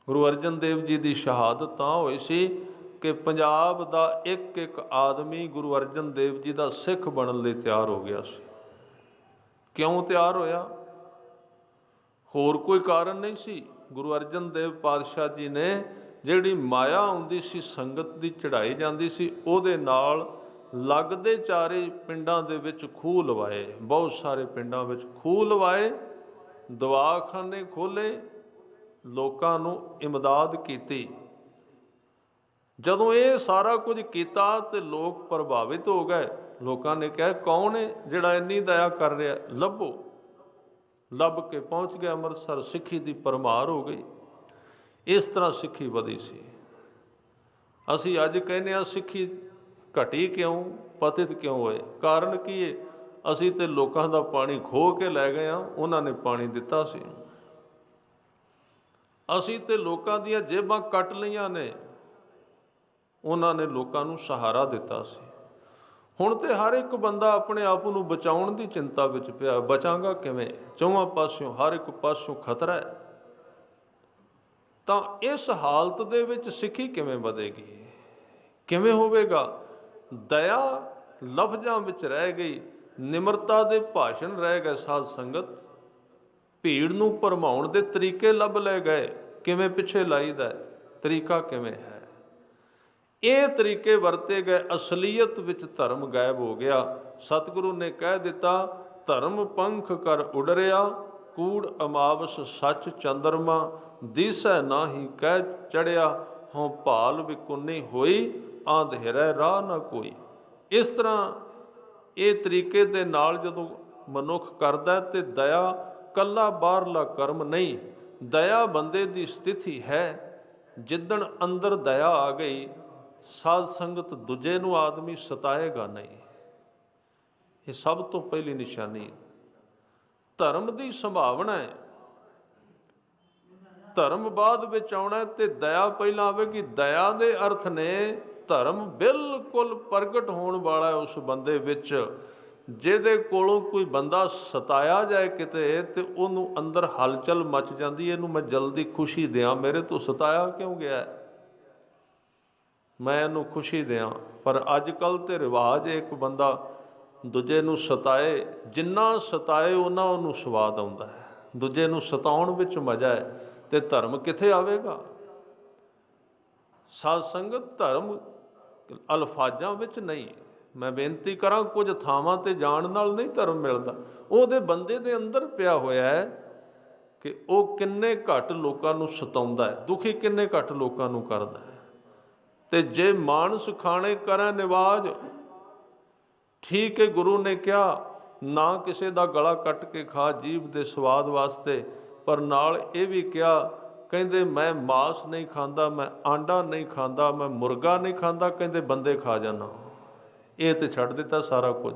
ਗੁਰੂ ਅਰਜਨ ਦੇਵ ਜੀ ਦੀ ਸ਼ਹਾਦਤ ਤਾਂ ਹੋਈ ਸੀ ਕਿ ਪੰਜਾਬ ਦਾ ਇੱਕ ਇੱਕ ਆਦਮੀ ਗੁਰੂ ਅਰਜਨ ਦੇਵ ਜੀ ਦਾ ਸਿੱਖ ਬਣਨ ਲਈ ਤਿਆਰ ਹੋ ਗਿਆ ਸੀ। ਕਿਉਂ ਤਿਆਰ ਹੋਇਆ? ਹੋਰ ਕੋਈ ਕਾਰਨ ਨਹੀਂ ਸੀ। ਗੁਰੂ ਅਰਜਨ ਦੇਵ ਪਾਤਸ਼ਾਹ ਜੀ ਨੇ ਜਿਹੜੀ ਮਾਇਆ ਆਉਂਦੀ ਸੀ, ਸੰਗਤ ਦੀ ਚੜਾਈ ਜਾਂਦੀ ਸੀ, ਉਹਦੇ ਨਾਲ ਲੱਗਦੇ ਚਾਰੇ ਪਿੰਡਾਂ ਦੇ ਵਿੱਚ ਖੂਹ ਲਵਾਏ। ਬਹੁਤ ਸਾਰੇ ਪਿੰਡਾਂ ਵਿੱਚ ਖੂਹ ਲਵਾਏ, ਦਵਾਖਾਨੇ ਖੋਲੇ ਲੋਕਾਂ ਨੂੰ ਇਮਦਾਦ ਕੀਤੀ। ਜਦੋਂ ਇਹ ਸਾਰਾ ਕੁਝ ਕੀਤਾ ਤੇ ਲੋਕ ਪ੍ਰਭਾਵਿਤ ਹੋ ਗਏ, ਲੋਕਾਂ ਨੇ ਕਿਹਾ, ਕੌਣ ਹੈ ਜਿਹੜਾ ਇੰਨੀ ਦਇਆ ਕਰ ਰਿਹਾ? ਲੱਭੋ। ਲੱਭ ਕੇ ਪਹੁੰਚ ਗਿਆ ਅੰਮ੍ਰਿਤਸਰ, ਸਿੱਖੀ ਦੀ ਪਰਮਾਰ ਹੋ ਗਈ। ਇਸ ਤਰ੍ਹਾਂ ਸਿੱਖੀ ਵਧੀ ਸੀ। ਅਸੀਂ ਅੱਜ ਕਹਿੰਦੇ ਆ ਸਿੱਖੀ ਘਟੀ ਕਿਉਂ, ਪਤਿਤ ਕਿਉਂ ਹੋਏ? ਕਾਰਨ ਕੀ ਹੈ ਅਸੀਂ ਤੇ ਲੋਕਾਂ ਦਾ ਪਾਣੀ ਖੋ ਕੇ ਲੈ ਗਏ ਆ ਉਹਨਾਂ ਨੇ ਪਾਣੀ ਦਿੱਤਾ ਸੀ। ਅਸੀਂ ਤੇ ਲੋਕਾਂ ਦੀਆਂ ਜੇਬਾਂ ਕੱਟ ਲਈਆਂ ਨੇ, ਉਹਨਾਂ ਨੇ ਲੋਕਾਂ ਨੂੰ ਸਹਾਰਾ ਦਿੱਤਾ ਸੀ। ਹੁਣ ਤੇ ਹਰ ਇੱਕ ਬੰਦਾ ਆਪਣੇ ਆਪ ਨੂੰ ਬਚਾਉਣ ਦੀ ਚਿੰਤਾ ਵਿੱਚ ਪਿਆ, ਬਚਾਂਗਾ ਕਿਵੇਂ? ਚੌਵਾਂ ਪਾਸਿਓਂ ਹਰ ਇੱਕ ਪਾਸਿਓਂ ਖਤਰਾ ਹੈ। ਤਾਂ ਇਸ ਹਾਲਤ ਦੇ ਵਿੱਚ ਸਿੱਖੀ ਕਿਵੇਂ ਵਧੇਗੀ? ਕਿਵੇਂ ਹੋਵੇਗਾ? ਦਇਆ ਲਫ਼ਜ਼ਾਂ ਵਿੱਚ ਰਹਿ ਗਈ ਨਿਮਰਤਾ ਦੇ ਭਾਸ਼ਣ ਰਹਿ ਗਏ ਸਾਧ ਸੰਗਤ। ਭੀੜ ਨੂੰ ਭਰਮਾਉਣ ਦੇ ਤਰੀਕੇ ਲੱਭ ਲੈ ਗਏ ਕਿਵੇਂ ਪਿੱਛੇ ਲਾਈਦਾ ਹੈ, ਤਰੀਕਾ ਕਿਵੇਂ ਹੈ? ਇਹ ਤਰੀਕੇ ਵਰਤੇ ਗਏ ਅਸਲੀਅਤ ਵਿੱਚ ਧਰਮ ਗਾਇਬ ਹੋ ਗਿਆ। ਸਤਿਗੁਰੂ ਨੇ ਕਹਿ ਦਿੱਤਾ ਧਰਮ ਪੰਖ ਕਰ ਉਡਰਿਆ ਕੂੜ ਅਮਾਵਸ ਸੱਚ ਚੰਦਰਮਾ ਦੀਸੈ ਨਾਹੀ ਕਹਿ ਚੜਿਆ, ਹਉ ਭਾਲ ਵਿਕੁੰਨੀ ਹੋਈ, ਆਂਧੇਰੇ ਰਾਹ ਨਾ ਕੋਈ। ਇਸ ਤਰ੍ਹਾਂ ਇਹ ਤਰੀਕੇ ਦੇ ਨਾਲ ਜਦੋਂ ਮਨੁੱਖ ਕਰਦਾ ਹੈ ਤੇ ਦਇਆ ਕੱਲਾ ਬਾਹਰਲਾ ਕਰਮ ਨਹੀਂ, ਦਇਆ ਬੰਦੇ ਦੀ ਸਥਿਤੀ ਹੈ, ਜਿੱਦਣ ਅੰਦਰ ਦਇਆ ਆ ਗਈ, ਸਾਧ ਸੰਗਤ ਦੂਜੇ ਨੂੰ ਆਦਮੀ ਸਤਾਏਗਾ ਨਹੀਂ। ਇਹ ਸਭ ਤੋਂ ਪਹਿਲੀ ਨਿਸ਼ਾਨੀ। ਧਰਮ ਦੀ ਸੰਭਾਵਨਾ ਹੈ। ਧਰਮ ਬਾਅਦ ਵਿੱਚ ਆਉਣਾ ਹੈ ਤੇ ਦਇਆ ਪਹਿਲਾਂ ਆਵੇਗੀ। ਦਇਆ ਦੇ ਅਰਥ ਨੇ ਧਰਮ ਬਿਲਕੁਲ ਪ੍ਰਗਟ ਹੋਣ ਵਾਲਾ ਉਸ ਬੰਦੇ ਵਿੱਚ, ਜਿਹਦੇ ਕੋਲੋਂ ਕੋਈ ਬੰਦਾ ਸਤਾਇਆ ਜਾਏ ਕਿਤੇ ਤੇ ਉਹਨੂੰ ਅੰਦਰ ਹਲਚਲ ਮਚ ਜਾਂਦੀ ਇਹਨੂੰ ਮੈਂ ਜਲਦੀ ਖੁਸ਼ੀ ਦਿਆਂ। ਮੇਰੇ ਤੋਂ ਸਤਾਇਆ ਕਿਉਂ ਗਿਆ? ਮੈਂ ਇਹਨੂੰ ਖੁਸ਼ੀ ਦਿਆਂ। ਪਰ ਅੱਜ ਕੱਲ ਤੇ ਰਿਵਾਜ ਇੱਕ ਬੰਦਾ ਦੂਜੇ ਨੂੰ ਸਤਾਏ, ਜਿੰਨਾ ਸਤਾਏ, ਉਹਨਾਂ ਉਹਨੂੰ ਸਵਾਦ ਆਉਂਦਾ ਹੈ। ਦੂਜੇ ਨੂੰ ਸਤਾਉਣ ਵਿੱਚ ਮਜ਼ਾ ਹੈ। ਤੇ ਧਰਮ ਕਿੱਥੇ ਆਵੇਗਾ? ਸਾਧ ਸੰਗਤ ਧਰਮ ਅਲਫਾਜ਼ਾਂ ਵਿੱਚ ਨਹੀਂ ਮੈਂ ਬੇਨਤੀ ਕਰਾਂ, ਕੁਝ ਥਾਵਾਂ ਤੇ ਜਾਣ ਨਾਲ ਨਹੀਂ ਧਰਮ ਮਿਲਦਾ। ਉਹਦੇ ਬੰਦੇ ਦੇ ਅੰਦਰ ਪਿਆ ਹੋਇਆ ਹੈ ਕਿ ਉਹ ਕਿੰਨੇ ਘੱਟ ਲੋਕਾਂ ਨੂੰ ਸਤਾਉਂਦਾ ਹੈ, ਦੁਖੀ ਕਿੰਨੇ ਘੱਟ ਲੋਕਾਂ ਨੂੰ ਕਰਦਾ ਹੈ। ਤੇ ਜੇ ਮਾਨਸ ਖਾਣੇ ਕਰਾਂ ਨਿਵਾਜ, ਠੀਕ ਹੈ, ਗੁਰੂ ਨੇ ਕਿਹਾ, ਨਾ ਕਿਸੇ ਦਾ ਗਲਾ ਕੱਟ ਕੇ ਖਾ, ਜੀਭ ਦੇ ਸਵਾਦ ਵਾਸਤੇ ਪਰ ਨਾਲ ਇਹ ਵੀ ਕਿਹਾ, ਕਹਿੰਦੇ, ਮੈਂ ਮਾਸ ਨਹੀਂ ਖਾਂਦਾ, ਮੈਂ ਆਂਡਾ ਨਹੀਂ ਖਾਂਦਾ, ਮੈਂ ਮੁਰਗਾ ਨਹੀਂ ਖਾਂਦਾ। ਕਹਿੰਦੇ, ਬੰਦੇ ਖਾ ਜਾਣਾ ਇਹ ਤੇ ਛੱਡ ਦਿੱਤਾ ਸਾਰਾ ਕੁਝ।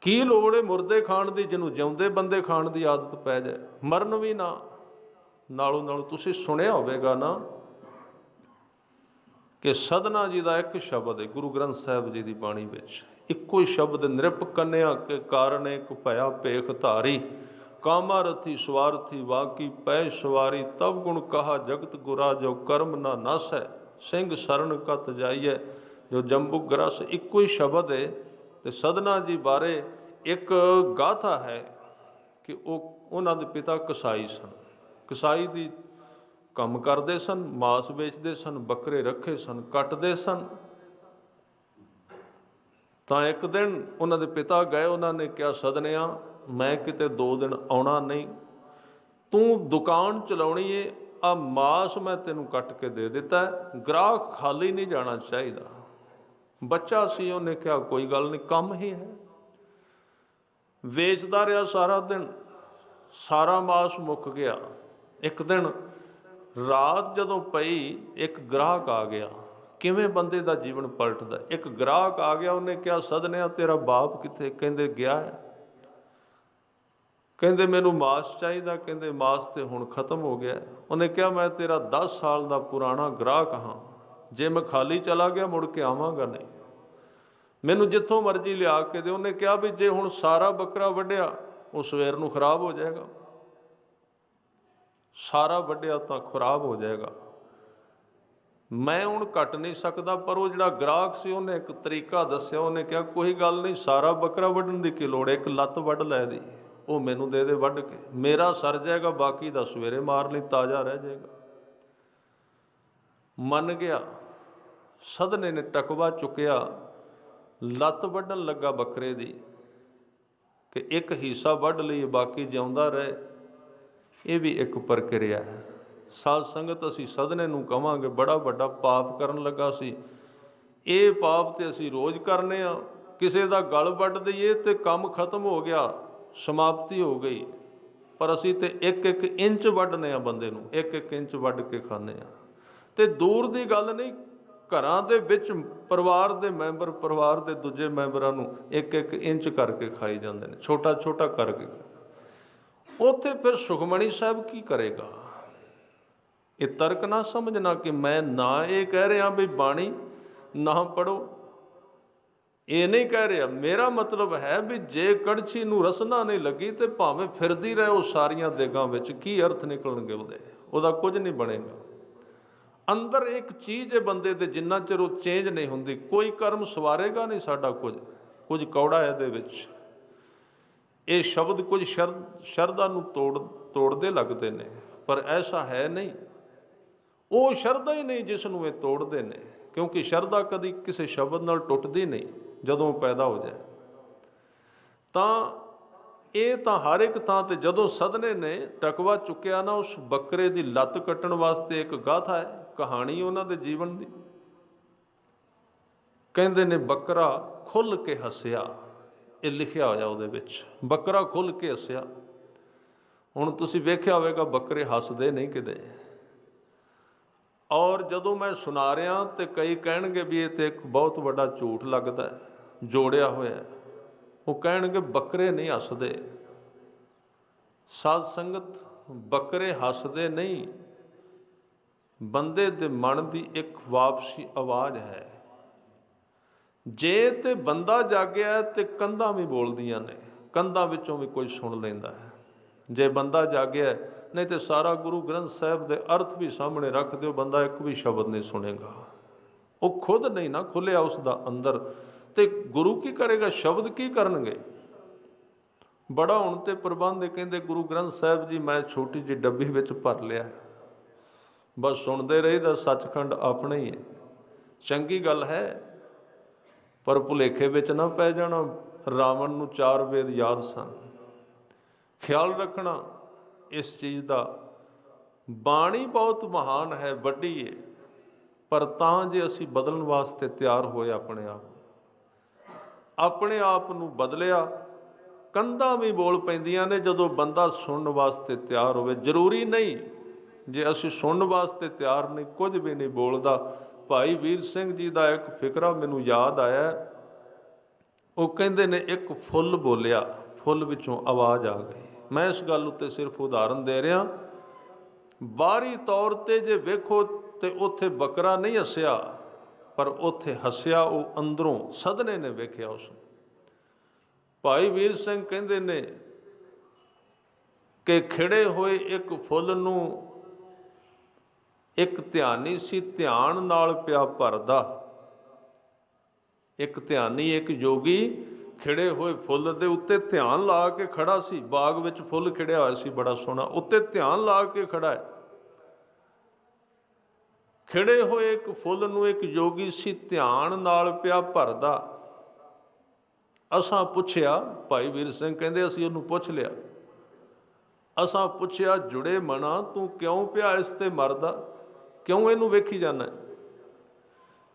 ਕੀ ਲੋੜ ਹੈ ਮੁਰਦੇ ਖਾਣ ਦੀ, ਜਿਹਨੂੰ ਜਿਉਂਦੇ ਬੰਦੇ ਖਾਣ ਦੀ ਆਦਤ ਪੈ ਜਾਏ? ਮਰਨ ਵੀ ਨਾ। ਨਾਲੋਂ ਨਾਲ ਤੁਸੀਂ ਸੁਣਿਆ ਹੋਵੇਗਾ ਨਾ ਕਿ ਸਦਨਾ ਜੀ ਦਾ ਇੱਕ ਸ਼ਬਦ ਹੈ ਗੁਰੂ ਗ੍ਰੰਥ ਸਾਹਿਬ ਜੀ ਦੀ ਬਾਣੀ ਵਿੱਚ। ਇੱਕੋ ਹੀ ਸ਼ਬਦ ਨਿਰਪ ਕੰਨਿਆ ਕੇ ਕਾਰਨ ਇੱਕ ਭਇਆ ਭੇਖ ਧਾਰੀ। ਕਾਮਾ ਰਥੀ ਸਵਾਰਥੀ ਵਾਕੀ ਪੈ ਸਵਾਰੀ ਤਬ ਗੁਣ ਕਹਾ ਜਗਤ ਗੁਰਾ, ਜੋ ਕਰਮ ਨਾ ਨਸ ਹੈ ਸਿੰਘ ਸਰਣ ਕਤ ਜਾਈਐ। ਜੋ ਜੰਬੂ ਗਰਸ ਇੱਕੋ ਹੀ ਸ਼ਬਦ ਹੈ ਤੇ ਸਦਨਾ ਜੀ ਬਾਰੇ ਇੱਕ ਗਾਥਾ ਹੈ ਕਿ ਉਹ, ਉਹਨਾਂ ਦੇ ਪਿਤਾ ਕਸਾਈ ਸਨ। ਕਸਾਈ ਦੀ ਕੰਮ ਕਰਦੇ ਸਨ, ਮਾਸ ਵੇਚਦੇ ਸਨ, ਬੱਕਰੇ ਰੱਖੇ ਸਨ, ਕੱਟਦੇ ਸਨ। ਤਾਂ ਇੱਕ ਦਿਨ ਉਹਨਾਂ ਦੇ ਪਿਤਾ ਗਏ, ਉਹਨਾਂ ਨੇ ਕਿਹਾ, ਸਦਨਿਆ ਮੈਂ ਕਿਤੇ ਦੋ ਦਿਨ ਆਉਣਾ ਨਹੀਂ। ਤੂੰ ਦੁਕਾਨ ਚਲਾਉਣੀ ਏ, ਆ ਮਾਸ ਮੈਂ ਤੈਨੂੰ ਕੱਟ ਕੇ ਦੇ ਦਿੱਤਾ ਗ੍ਰਾਹਕ ਖਾਲੀ ਨਹੀਂ ਜਾਣਾ ਚਾਹੀਦਾ। ਬੱਚਾ ਸੀ, ਉਹਨੇ ਕਿਹਾ, ਕੋਈ ਗੱਲ ਨਹੀਂ, ਕੰਮ ਹੀ ਹੈ। ਵੇਚਦਾ ਰਿਹਾ ਸਾਰਾ ਦਿਨ। ਸਾਰਾ ਮਾਸ ਮੁੱਕ ਗਿਆ। ਇੱਕ ਦਿਨ ਰਾਤ ਜਦੋਂ ਪਈ, ਇੱਕ ਗ੍ਰਾਹਕ ਆ ਗਿਆ। ਕਿਵੇਂ ਬੰਦੇ ਦਾ ਜੀਵਨ ਪਲਟਦਾ? ਇੱਕ ਗ੍ਰਾਹਕ ਆ ਗਿਆ, ਉਹਨੇ ਕਿਹਾ, ਸਦਨਿਆ, ਤੇਰਾ ਬਾਪ ਕਿੱਥੇ? ਕਹਿੰਦੇ, ਗਿਆ ਹੈ। ਕਹਿੰਦੇ ਮੈਨੂੰ ਮਾਸ ਚਾਹੀਦਾ, ਕਹਿੰਦੇ ਮਾਸ ਤੇ ਹੁਣ ਖਤਮ ਹੋ ਗਿਆ। ਉਹਨੇ ਕਿਹਾ, ਮੈਂ ਤੇਰਾ 10 ਸਾਲ ਦਾ ਪੁਰਾਣਾ ਗ੍ਰਾਹਕ ਹਾਂ। ਜੇ ਮੈਂ ਖਾਲੀ ਚਲਾ ਗਿਆ, ਮੁੜ ਕੇ ਆਵਾਂਗਾ ਨਹੀਂ। ਮੈਨੂੰ ਜਿੱਥੋਂ ਮਰਜ਼ੀ ਲਿਆ ਕੇ ਦੇ ਉਹਨੇ ਕਿਹਾ ਵੀ ਜੇ ਹੁਣ ਸਾਰਾ ਬੱਕਰਾ ਵੱਢਿਆ, ਉਹ ਸਵੇਰ ਨੂੰ ਖਰਾਬ ਹੋ ਜਾਏਗਾ। ਸਾਰਾ ਵੱਢਿਆ ਤਾਂ ਖਰਾਬ ਹੋ ਜਾਏਗਾ। ਮੈਂ ਹੁਣ ਕੱਟ ਨਹੀਂ ਸਕਦਾ, ਪਰ ਉਹ ਜਿਹੜਾ ਗ੍ਰਾਹਕ ਸੀ, ਉਹਨੇ ਇੱਕ ਤਰੀਕਾ ਦੱਸਿਆ। ਉਹਨੇ ਕਿਹਾ, ਕੋਈ ਗੱਲ ਨਹੀਂ, ਸਾਰਾ ਬੱਕਰਾ ਵੱਢਣ ਦੀ ਕੀ ਲੋੜ ਹੈ? ਇੱਕ ਲੱਤ ਵੱਢ ਲੈ ਦੀ ਉਹ ਮੈਨੂੰ ਦੇ ਦੇ ਵੱਢ ਕੇ। ਮੇਰਾ ਸਰ ਜਾਏਗਾ, ਬਾਕੀ ਦਾ ਸਵੇਰੇ ਮਾਰ ਲਈ, ਤਾਜ਼ਾ ਰਹਿ ਜਾਏਗਾ। ਮੰਨ ਗਿਆ ਸਦਨੇ ਨੇ ਟਕਵਾ ਚੁੱਕਿਆ, ਲੱਤ ਵੱਢਣ ਲੱਗਾ ਬੱਕਰੇ ਦੀ ਕਿ ਇੱਕ ਹਿੱਸਾ ਵੱਢ ਲਈ ਬਾਕੀ ਜਿਉਂਦਾ ਰਹੇ। ਇਹ ਵੀ ਇੱਕ ਪ੍ਰਕਿਰਿਆ ਹੈ। ਸਾਧ ਸੰਗਤ ਅਸੀਂ ਸਦਨੇ ਨੂੰ ਕਵਾਂਗੇ, ਬੜਾ ਵੱਡਾ ਪਾਪ ਕਰਨ ਲੱਗਾ ਸੀ। ਇਹ ਪਾਪ ਤੇ ਅਸੀਂ ਰੋਜ਼ ਕਰਨੇ ਆ। ਕਿਸੇ ਦਾ ਗਲ ਵੱਢ ਦਈਏ ਤੇ ਕੰਮ ਖਤਮ ਹੋ ਗਿਆ। ਸਮਾਪਤੀ ਹੋ ਗਈ। ਪਰ ਅਸੀਂ ਤੇ ਇੱਕ ਇੱਕ ਇੰਚ ਵੱਢਨੇ ਆ ਬੰਦੇ ਨੂੰ, ਇੱਕ ਇੱਕ ਇੰਚ ਵੱਢ ਕੇ ਖਾਂਦੇ ਆ। ਤੇ ਦੂਰ ਦੀ ਗੱਲ ਨਹੀਂ, ਘਰਾਂ ਦੇ ਵਿੱਚ ਪਰਿਵਾਰ ਦੇ ਮੈਂਬਰ, ਪਰਿਵਾਰ ਦੇ ਦੂਜੇ ਮੈਂਬਰਾਂ ਨੂੰ ਇੱਕ ਇੱਕ ਇੰਚ ਕਰਕੇ ਖਾਈ ਜਾਂਦੇ ਨੇ, ਛੋਟਾ ਛੋਟਾ ਕਰਕੇ। ਉੱਥੇ ਫਿਰ ਸੁਖਮਣੀ ਸਾਹਿਬ ਕੀ ਕਰੇਗਾ? ਇਹ ਤਰਕ ਨਾ ਸਮਝਣਾ ਕਿ ਮੈਂ ਨਾ ਇਹ ਕਹਿ ਰਿਹਾ ਵੀ ਬਾਣੀ ਨਾ ਪੜੋ ਇਹ ਨਹੀਂ ਕਹਿ ਰਿਹਾ। ਮੇਰਾ ਮਤਲਬ ਹੈ ਵੀ ਜੇ ਕੜਛੀ ਨੂੰ ਰਸਨਾ ਨਹੀਂ ਲੱਗੀ ਤੇ ਭਾਵੇਂ ਫਿਰਦੀ ਰਹੇ ਉਹ ਸਾਰੀਆਂ ਦੇਗਾਂ ਵਿੱਚ, ਕੀ ਅਰਥ ਨਿਕਲਣਗੇ ਉਹਦੇ? ਉਹਦਾ ਕੁਝ ਨਹੀਂ ਬਣੇਗਾ। ਅੰਦਰ ਇੱਕ ਚੀਜ਼ ਹੈ ਬੰਦੇ ਦੇ ਜਿੰਨਾ ਚਿਰ ਉਹ ਚੇਂਜ ਨਹੀਂ ਹੁੰਦੀ, ਕੋਈ ਕਰਮ ਸਵਾਰੇਗਾ ਨਹੀਂ ਸਾਡਾ ਕੁਝ ਕੁਝ ਕੌੜਾ ਹੈ ਇਹਦੇ ਵਿੱਚ। ਇਹ ਸ਼ਬਦ ਕੁਝ ਸ਼ਰ- ਸ਼ਰਧਾ ਨੂੰ ਤੋੜ, ਤੋੜਦੇ ਲੱਗਦੇ ਨੇ, ਪਰ ਐਸਾ ਹੈ ਨਹੀਂ। ਉਹ ਸ਼ਰਧਾ ਹੀ ਨਹੀਂ ਜਿਸ ਨੂੰ ਇਹ ਤੋੜਦੇ ਨੇ, ਕਿਉਂਕਿ ਸ਼ਰਧਾ ਕਦੀ ਕਿਸੇ ਸ਼ਬਦ ਨਾਲ ਟੁੱਟਦੀ ਨਹੀਂ। ਜਦੋਂ ਪੈਦਾ ਹੋ ਜਾਏ। ਤਾਂ ਇਹ ਤਾਂ ਹਰ ਇੱਕ ਥਾਂ ਤੇ ਜਦੋਂ ਸਦਨੇ ਨੇ ਟਕਵਾ ਚੁੱਕਿਆ ਨਾ ਉਸ ਬੱਕਰੇ ਦੀ ਲੱਤ ਕੱਟਣ ਵਾਸਤੇ ਇੱਕ ਗਾਥਾ ਹੈ ਕਹਾਣੀ ਉਹਨਾਂ ਦੇ ਜੀਵਨ ਦੀ। ਕਹਿੰਦੇ ਨੇ ਬੱਕਰਾ ਖੁੱਲ ਕੇ ਹੱਸਿਆ। ਇਹ ਲਿਖਿਆ ਹੋਇਆ ਉਹਦੇ ਵਿੱਚ ਬੱਕਰਾ ਖੁੱਲ ਕੇ ਹੱਸਿਆ। ਹੁਣ ਤੁਸੀਂ ਵੇਖਿਆ ਹੋਵੇਗਾ ਬੱਕਰੇ ਹੱਸਦੇ ਨਹੀਂ ਕਿਤੇ। ਔਰ ਜਦੋਂ ਮੈਂ ਸੁਣਾ ਰਿਹਾ ਤੇ ਕਈ ਕਹਿਣਗੇ ਵੀ ਇਹ ਤੇ ਇੱਕ ਬਹੁਤ ਵੱਡਾ ਝੂਠ ਲੱਗਦਾ ਹੈ, ਜੋੜਿਆ ਹੋਇਆ ਉਹ ਕਹਿਣਗੇ, ਬੱਕਰੇ ਨਹੀਂ ਹੱਸਦੇ। ਸਾਧ ਸੰਗਤ, ਬੱਕਰੇ ਹੱਸਦੇ ਨਹੀਂ। ਬੰਦੇ ਦੇ ਮਨ ਦੀ ਇੱਕ ਵਾਪਸੀ ਆਵਾਜ਼ ਹੈ। ਜੇ ਤੇ ਬੰਦਾ ਜਾਗਿਆ ਹੈ ਤੇ ਕੰਧਾਂ ਵੀ ਬੋਲਦੀਆਂ ਨੇ। ਕੰਧਾਂ ਵਿੱਚੋਂ ਵੀ ਕੋਈ ਸੁਣ ਲੈਂਦਾ ਹੈ। ਜੇ ਬੰਦਾ ਜਾਗਿਆ ਨਹੀਂ ਤੇ ਸਾਰਾ ਗੁਰੂ ਗ੍ਰੰਥ ਸਾਹਿਬ ਦੇ ਅਰਥ ਵੀ ਸਾਹਮਣੇ ਰੱਖ ਦਿਓ, ਬੰਦਾ ਇੱਕ ਵੀ ਸ਼ਬਦ ਨਹੀਂ ਸੁਣੇਗਾ। ਉਹ ਖੁਦ ਨਹੀਂ ਨਾ ਖੁੱਲਿਆ, ਉਸ ਦਾ ਅੰਦਰ ਤੇ ਗੁਰੂ ਕੀ ਕਰੇਗਾ? ਸ਼ਬਦ ਕੀ ਕਰਨਗੇ? ਬੜਾ ਹੁਣ ਤੇ ਪ੍ਰਬੰਧ ਕਹਿੰਦੇ, ਗੁਰੂ ਗ੍ਰੰਥ ਸਾਹਿਬ ਜੀ, ਮੈਂ ਛੋਟੀ ਜਿਹੀ ਡੱਬੀ ਵਿੱਚ ਭਰ ਲਿਆ। ਬਸ ਸੁਣਦੇ ਰਹੀਦਾ, ਸੱਚਖੰਡ ਆਪਣਾ ਹੀ ਹੈ। ਚੰਗੀ ਗੱਲ ਹੈ, ਪਰ ਭੁਲੇਖੇ ਵਿੱਚ ਨਾ ਪੈ ਜਾਣਾ, ਰਾਵਣ ਨੂੰ ਚਾਰ ਵੇਦ ਯਾਦ ਸਨ। ਖਿਆਲ ਰੱਖਣਾ, ਇਸ ਚੀਜ਼ ਦਾ। ਬਾਣੀ ਬਹੁਤ ਮਹਾਨ ਹੈ, ਵੱਡੀ ਹੈ ਪਰ ਤਾਂ ਜੇ ਅਸੀਂ ਬਦਲਣ ਵਾਸਤੇ ਤਿਆਰ ਹੋਏ ਆਪਣੇ ਆਪ ਆਪਣੇ ਆਪ ਨੂੰ ਬਦਲਿਆ। ਕੰਧਾਂ ਵੀ ਬੋਲ ਪੈਂਦੀਆਂ ਨੇ ਜਦੋਂ ਬੰਦਾ ਸੁਣਨ ਵਾਸਤੇ ਤਿਆਰ ਹੋਵੇ। ਜ਼ਰੂਰੀ ਨਹੀਂ ਜੇ ਅਸੀਂ ਸੁਣਨ ਵਾਸਤੇ ਤਿਆਰ ਨਹੀਂ, ਕੁਝ ਵੀ ਨਹੀਂ ਬੋਲਦਾ। ਭਾਈ ਵੀਰ ਸਿੰਘ ਜੀ ਦਾ ਇੱਕ ਫਿਕਰਾ ਮੈਨੂੰ ਯਾਦ ਆਇਆ। ਉਹ ਕਹਿੰਦੇ ਨੇ, ਇੱਕ ਫੁੱਲ ਬੋਲਿਆ, ਫੁੱਲ ਵਿੱਚੋਂ ਆਵਾਜ਼ ਆ ਗਈ। ਮੈਂ ਇਸ ਗੱਲ ਉੱਤੇ ਸਿਰਫ ਉਦਾਹਰਨ ਦੇ ਰਿਹਾ। ਬਾਹਰੀ ਤੌਰ ਤੇ ਜੇ ਵੇਖੋ ਤੇ ਉੱਥੇ ਬੱਕਰਾ ਨਹੀਂ ਹੱਸਿਆ ਪਰ ਉੱਥੇ ਹੱਸਿਆ ਉਹ ਅੰਦਰੋਂ, ਸਦਨੇ ਨੇ ਵੇਖਿਆ ਉਸ ਨੂੰ। ਭਾਈ ਵੀਰ ਸਿੰਘ ਕਹਿੰਦੇ ਨੇ ਕਿ ਖਿੜੇ ਹੋਏ ਇੱਕ ਫੁੱਲ ਨੂੰ ਇੱਕ ਧਿਆਨੀ ਸੀ, ਧਿਆਨ ਨਾਲ ਪਿਆ ਭਰਦਾ। ਇੱਕ ਧਿਆਨੀ ਇੱਕ ਯੋਗੀ ਖਿੜੇ ਹੋਏ ਫੁੱਲ ਦੇ ਉੱਤੇ ਧਿਆਨ ਲਾ ਕੇ ਖੜਾ ਸੀ। ਬਾਗ ਵਿੱਚ ਫੁੱਲ ਖਿੜਿਆ ਹੋਇਆ ਸੀ, ਬੜਾ ਸੋਹਣਾ। ਉੱਤੇ ਧਿਆਨ ਲਾ ਕੇ ਖੜਾ ਹੈ। ਖਿੜੇ ਹੋਏ ਇੱਕ ਫੁੱਲ ਨੂੰ ਇੱਕ ਯੋਗੀ ਸੀ ਧਿਆਨ ਨਾਲ ਪਿਆ ਭਰਦਾ। ਅਸਾਂ ਪੁੱਛਿਆ, ਭਾਈ ਵੀਰ ਸਿੰਘ ਕਹਿੰਦੇ ਅਸੀਂ ਉਹਨੂੰ ਪੁੱਛ ਲਿਆ। ਅਸਾਂ ਪੁੱਛਿਆ, ਜੁੜੇ ਮਨਾ ਤੂੰ ਕਿਉਂ ਪਿਆ ਇਸ ਤੇ ਮਰਦਾ? ਕਿਉਂ ਇਹਨੂੰ ਵੇਖੀ ਜਾਂਦਾ